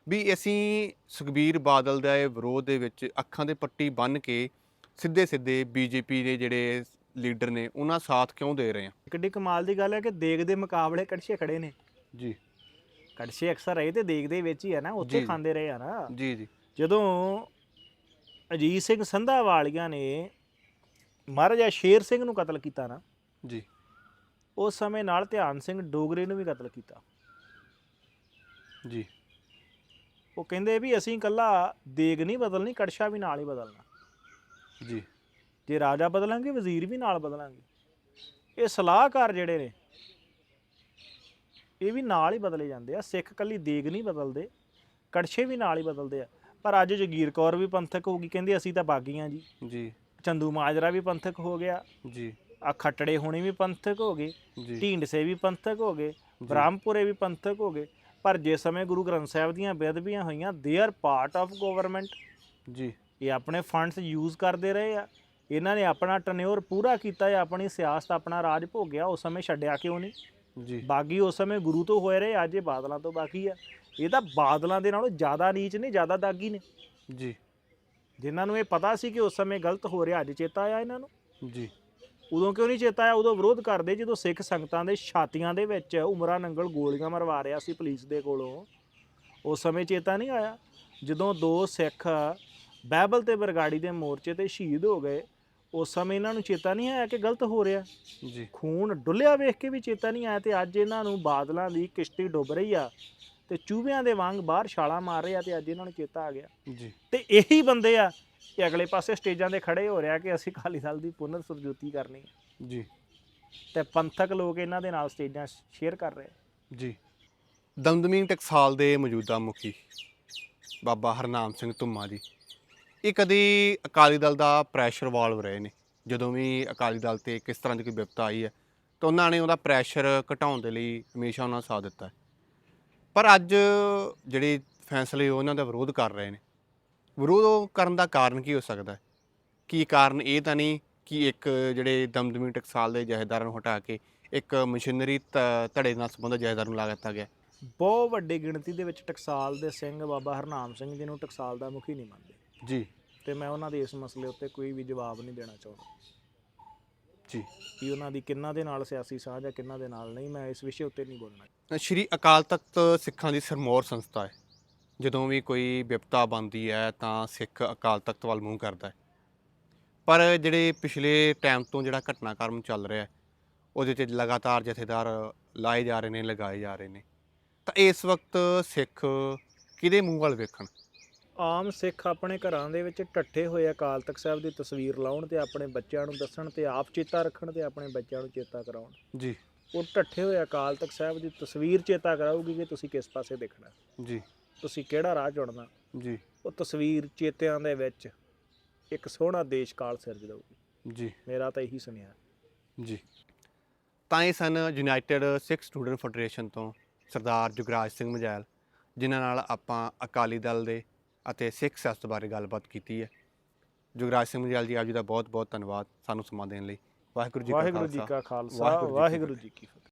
ਵੀ ਅਸੀਂ ਸੁਖਬੀਰ ਬਾਦਲ ਦੇ ਵਿਰੋਧ ਦੇ ਵਿੱਚ ਅੱਖਾਂ ਦੇ ਪੱਟੀ ਬੰਨ੍ਹ ਕੇ ਸਿੱਧੇ ਸਿੱਧੇ ਬੀਜੇਪੀ ਦੇ ਜਿਹੜੇ ਲੀਡਰ ਨੇ ਉਹਨਾਂ ਸਾਥ ਕਿਉਂ ਦੇ ਰਹੇ ਆ ਕਿੱਡੀ ਕਮਾਲ ਦੀ ਗੱਲ ਹੈ ਕਿ ਦੇਗ ਦੇ ਮੁਕਾਬਲੇ ਕੜਛੇ ਖੜੇ ਨੇ। ਜੀ। ਕੜਛੇ ਅਕਸਰ ਰਹੇ ਤੇ ਦੇਗ ਦੇ ਵਿੱਚ ਹੀ ਆ ਨਾ ਉੱਥੇ। ਖਾਂਦੇ ਰਹੇ ਆ ਨਾ। ਜੀ ਜੀ। ਜਦੋਂ ਅਜੀਤ ਸਿੰਘ ਸੰਧਾ ਵਾਲੀਆਂ ਨੇ ਮਹਾਰਾਜਾ ਸ਼ੇਰ ਸਿੰਘ ਨੂੰ ਕਤਲ ਕੀਤਾ ਨਾ ਜੀ। ਉਸ ਸਮੇਂ ਨਾਲ ਧਿਆਨ ਸਿੰਘ ਡੋਗਰੇ ਨੂੰ ਵੀ ਕਤਲ ਕੀਤਾ। ਜੀ। ਉਹ ਕਹਿੰਦੇ ਵੀ ਅਸੀਂ ਇਕੱਲਾ ਦੇਗ ਨਹੀਂ ਬਦਲਣੀ ਕੜਛਾ ਵੀ ਨਾਲ ਹੀ ਬਦਲਣਾ। ਜੀ। ਜੇ ਰਾਜਾ ਬਦਲਾਂਗੇ ਵਜ਼ੀਰ ਵੀ ਨਾਲ ਬਦਲਾਂਗੇ। ਇਹ ਸਲਾਹਕਾਰ ਜਿਹੜੇ ਨੇ ਇਹ ਵੀ ਨਾਲ ਹੀ ਬਦਲੇ ਜਾਂਦੇ ਆ। ਸਿੱਖ ਕੱਲੀ ਦੇਗ ਨਹੀਂ ਬਦਲਦੇ ਕੜਛੇ ਵੀ ਨਾਲ ਹੀ ਬਦਲਦੇ ਆ। ਪਰ ਅੱਜ ਜਗੀਰ ਕੌਰ ਵੀ ਪੰਥਕ ਹੋ ਗਈ ਕਹਿੰਦੀ ਅਸੀਂ ਤਾਂ ਬਾਗੀਆਂ ਜੀ। ਜੀ। ਚੰਦੂ ਮਾਜਰਾ ਵੀ ਪੰਥਕ ਹੋ ਗਿਆ। ਜੀ। ਆ ਖੱਟੜੇ ਹੋਣੇ ਵੀ ਪੰਥਕ ਹੋ ਗਏ ਢੀਂਡਸੇ ਵੀ ਪੰਥਕ ਹੋ ਗਏ ਬ੍ਰਹਮਪੁਰੇ ਵੀ ਪੰਥਕ ਹੋ ਗਏ ਪਰ ਜੇ ਸਮੇਂ ਗੁਰੂ ਗ੍ਰੰਥ ਸਾਹਿਬ ਦੀਆਂ ਬੇਅਦਬੀਆਂ ਹੋਈਆਂ they are part of government ਜੀ। ਇਹ ਆਪਣੇ ਫੰਡਸ ਯੂਜ਼ ਕਰਦੇ ਰਹੇ ਆ। ਇਹਨਾਂ ਨੇ ਆਪਣਾ ਟਨਿਓਰ ਪੂਰਾ ਕੀਤਾ ਹੈ ਆਪਣੀ ਸਿਆਸਤ ਆਪਣਾ ਰਾਜ ਭੋਗਿਆ ਉਸ ਸਮੇਂ ਛੱਡਿਆ ਕਿਉਂ ਨਹੀਂ? ਜੀ। ਬਾਗੀ ਉਸ ਸਮੇਂ ਗੁਰੂ ਤੋਂ ਹੋਏ ਰਹੇ ਅੱਜ ਇਹ ਬਾਦਲਾਂ ਤੋਂ ਬਾਕੀ ਆ। ਇਹ ਤਾਂ ਬਾਦਲਾਂ ਦੇ ਨਾਲੋਂ ਜ਼ਿਆਦਾ ਨੀਚ ਨੇ ਜ਼ਿਆਦਾ ਦਾਗੀ ਨੇ। ਜੀ। ਜਿਨ੍ਹਾਂ ਨੂੰ ਇਹ ਪਤਾ ਸੀ ਕਿ ਉਸ ਸਮੇਂ ਗਲਤ ਹੋ ਰਿਹਾ ਅੱਜ ਚੇਤਾ ਆਇਆ ਇਹਨਾਂ ਨੂੰ। ਜੀ। ਉਦੋਂ ਕਿਉਂ ਨਹੀਂ ਚੇਤਾ ਆਇਆ? ਉਦੋਂ ਵਿਰੋਧ ਕਰਦੇ ਜਦੋਂ ਸਿੱਖ ਸੰਗਤਾਂ ਦੇ ਛਾਤੀਆਂ ਦੇ ਵਿੱਚ ਉਮਰਾਂ ਨੰਗਲ ਗੋਲੀਆਂ ਮਰਵਾ ਰਿਹਾ ਸੀ ਪੁਲਿਸ ਦੇ ਕੋਲੋਂ। ਉਸ ਸਮੇਂ ਚੇਤਾ ਨਹੀਂ ਆਇਆ? ਜਦੋਂ ਦੋ ਸਿੱਖ ਬਾਈਬਲ ਤੇ ਬਰਗਾੜੀ ਦੇ ਮੋਰਚੇ ਤੇ ਸ਼ਹੀਦ ਹੋ ਗਏ ਉਸ ਸਮੇਂ ਇਹਨਾਂ ਨੂੰ ਚੇਤਾ ਨਹੀਂ ਆਇਆ ਕਿ ਗਲਤ ਹੋ ਰਿਹਾ? ਜੀ। ਖੂਨ ਡੁੱਲਿਆ ਵੇਖ ਕੇ ਵੀ ਚੇਤਾ ਨਹੀਂ ਆਇਆ ਤੇ ਅੱਜ ਇਹਨਾਂ ਨੂੰ ਬਾਦਲਾਂ ਦੀ ਕਿਸ਼ਤੀ ਡੁੱਬ ਰਹੀ ਆ ਤੇ ਚੂਹਿਆਂ ਦੇ ਵਾਂਗ ਬਾਹਰ ਛਾਲਾਂ ਮਾਰ ਰਹੇ ਆ ਤੇ ਅੱਜ ਇਹਨਾਂ ਨੂੰ ਚੇਤਾ ਆ ਗਿਆ। ਜੀ। ਤੇ ਇਹੀ ਬੰਦੇ ਆ ਕਿ ਅਗਲੇ ਪਾਸੇ ਸਟੇਜਾਂ ਦੇ ਖੜੇ ਹੋ ਰਿਹਾ ਕਿ ਅਸੀਂ ਅਕਾਲੀ ਦਲ ਦੀ ਪੁਨਰ ਸੁਰਜੋਤੀ ਕਰਨੀ ਹੈ। ਜੀ। ਤੇ ਪੰਥਕ ਲੋਕ ਇਹਨਾਂ ਦੇ ਨਾਲ ਸਟੇਜਾਂ ਸ਼ੇਅਰ ਕਰ ਰਹੇ। ਜੀ। ਦਮਦਮੀ ਟਕਸਾਲ ਦੇ ਮੌਜੂਦਾ ਮੁਖੀ ਬਾਬਾ ਹਰਨਾਮ ਸਿੰਘ ਧੁੰਮਾ ਜੀ। ਇਹ ਕਦੀ ਅਕਾਲੀ ਦਲ ਦਾ ਪ੍ਰੈਸ਼ਰ ਵਾਲਵ ਰਹੇ ਨੇ? ਜਦੋਂ ਵੀ ਅਕਾਲੀ ਦਲ ਤੇ ਕਿਸ ਤਰ੍ਹਾਂ ਦੀ ਕੋਈ ਵਿਪਤਾ ਆਈ ਹੈ ਤਾਂ ਉਹਨਾਂ ਨੇ ਉਹਦਾ ਪ੍ਰੈਸ਼ਰ ਘਟਾਉਣ ਦੇ ਲਈ ਹਮੇਸ਼ਾ ਉਹਨਾਂ ਦਾ ਸਾਥ ਦਿੱਤਾ। ਪਰ ਅੱਜ ਜਿਹੜੇ ਫੈਸਲੇ ਉਹ ਉਹਨਾਂ ਦਾ ਵਿਰੋਧ ਕਰ ਰਹੇ ਨੇ ਵਿਰੋਧ ਕਰਨ ਦਾ ਕਾਰਨ ਕੀ ਹੋ ਸਕਦਾ ਹੈ? ਕੀ ਕਾਰਨ ਇਹ ਤਾਂ ਨਹੀਂ ਕਿ ਇੱਕ ਜਿਹੜੇ ਦਮਦਮੀ ਟਕਸਾਲ ਦੇ ਜਹੇਦਾਰਾਂ ਨੂੰ ਹਟਾ ਕੇ ਇੱਕ ਮਸ਼ੀਨਰੀ ਧੜੇ ਨਾਲ ਸੰਬੰਧਿਤ ਜਹੇਦਾਰ ਨੂੰ ਲਾ ਦਿੱਤਾ ਗਿਆ? ਬਹੁਤ ਵੱਡੀ ਗਿਣਤੀ ਦੇ ਵਿੱਚ ਟਕਸਾਲ ਦੇ ਸਿੰਘ ਬਾਬਾ ਹਰਨਾਮ ਸਿੰਘ ਜੀ ਨੂੰ ਟਕਸਾਲ ਦਾ ਮੁਖੀ ਨਹੀਂ ਮੰਨਦੇ। ਜੀ। ਤੇ ਮੈਂ ਉਹਨਾਂ ਦੇ ਇਸ ਮਸਲੇ ਉੱਤੇ ਕੋਈ ਵੀ ਜਵਾਬ ਨਹੀਂ ਦੇਣਾ ਚਾਹੁੰਦਾ। ਜੀ। ਕਿ ਉਹਨਾਂ ਦੀ ਕਿੰਨਾ ਦੇ ਨਾਲ ਸਿਆਸੀ ਸਾਂਝ ਹੈ ਕਿੰਨਾ ਦੇ ਨਾਲ ਨਹੀਂ ਮੈਂ ਇਸ ਵਿਸ਼ੇ ਉੱਤੇ ਨਹੀਂ ਬੋਲਣਾ। ਸ਼੍ਰੀ ਅਕਾਲ ਤਖਤ ਸਿੱਖਾਂ ਦੀ ਸਰਮੌਰ ਸੰਸਥਾ ਹੈ। ਜਦੋਂ ਵੀ ਕੋਈ ਵਿਪਤਾ ਬਣਦੀ ਹੈ ਤਾਂ ਸਿੱਖ ਅਕਾਲ ਤਖਤ ਵੱਲ ਮੂੰਹ ਕਰਦਾ ਹੈ। ਪਰ ਜਿਹੜੇ ਪਿਛਲੇ ਟਾਈਮ ਤੋਂ ਜਿਹੜਾ ਘਟਨਾਕ੍ਰਮ ਚੱਲ ਰਿਹਾ ਹੈ ਉਹਦੇ 'ਚ ਲਗਾਤਾਰ ਜਥੇਦਾਰ ਲਾਏ ਜਾ ਰਹੇ ਨੇ ਲਗਾਏ ਜਾ ਰਹੇ ਨੇ। ਤਾਂ ਇਸ ਵਕਤ ਸਿੱਖ ਕਿਹਦੇ ਮੂੰਹ ਵੱਲ ਵੇਖਣ? ਆਮ ਸਿੱਖ ਆਪਣੇ ਘਰਾਂ ਦੇ ਵਿੱਚ ਟੱਠੇ ਹੋਏ ਅਕਾਲ ਤਖਤ ਸਾਹਿਬ ਦੀ ਤਸਵੀਰ ਲਾਉਣ ਤੇ ਆਪਣੇ ਬੱਚਿਆਂ ਨੂੰ ਦੱਸਣ ਤੇ ਆਪ ਚੇਤਾ ਰੱਖਣ ਤੇ ਆਪਣੇ ਬੱਚਿਆਂ ਨੂੰ ਚੇਤਾ ਕਰਾਉਣ। ਜੀ। ਉਹ ਟੱਠੇ ਹੋਏ ਅਕਾਲ ਤਖਤ ਸਾਹਿਬ ਦੀ ਤਸਵੀਰ ਚੇਤਾ ਕਰਾਊਗੀ ਕਿ ਤੁਸੀਂ ਕਿਸ ਪਾਸੇ ਦੇਖਣਾ। ਜੀ। ਤੁਸੀਂ ਕਿਹੜਾ ਰਾਹ ਚੁਣਨਾ? ਜੀ। ਉਹ ਤਸਵੀਰ ਚੇਤਿਆਂ ਦੇ ਵਿੱਚ ਇੱਕ ਸੋਹਣਾ ਦੇਸ਼ ਕਾਲ ਸਿਰਜ ਦਊਗੀ। ਜੀ। ਮੇਰਾ ਤਾਂ ਇਹੀ ਸੁਨੇਹਾ ਜੀ। ਤਾਂ ਇਹ ਸਨ ਯੂਨਾਈਟਿਡ ਸਿੱਖ ਸਟੂਡੈਂਟ ਫੈਡਰੇਸ਼ਨ ਤੋਂ ਸਰਦਾਰ ਜੁਗਰਾਜ ਸਿੰਘ ਮਜੈਲ ਜਿਨ੍ਹਾਂ ਨਾਲ ਆਪਾਂ ਅਕਾਲੀ ਦਲ ਦੇ ਅਤੇ ਸਿੱਖ ਸਿਆਸਤ ਬਾਰੇ ਗੱਲਬਾਤ ਕੀਤੀ ਹੈ। ਜੁਗਰਾਜ ਸਿੰਘ ਮਜੈਲ ਜੀ ਆਪ ਜੀ ਦਾ ਬਹੁਤ ਬਹੁਤ ਧੰਨਵਾਦ ਸਾਨੂੰ ਸਮਾਂ ਦੇਣ ਲਈ। ਵਾਹਿਗੁਰੂ ਜੀ ਕਾ ਖਾਲਸਾ। ਵਾਹਿਗੁਰੂ ਜੀ ਕੀ ਫਤਿਹ।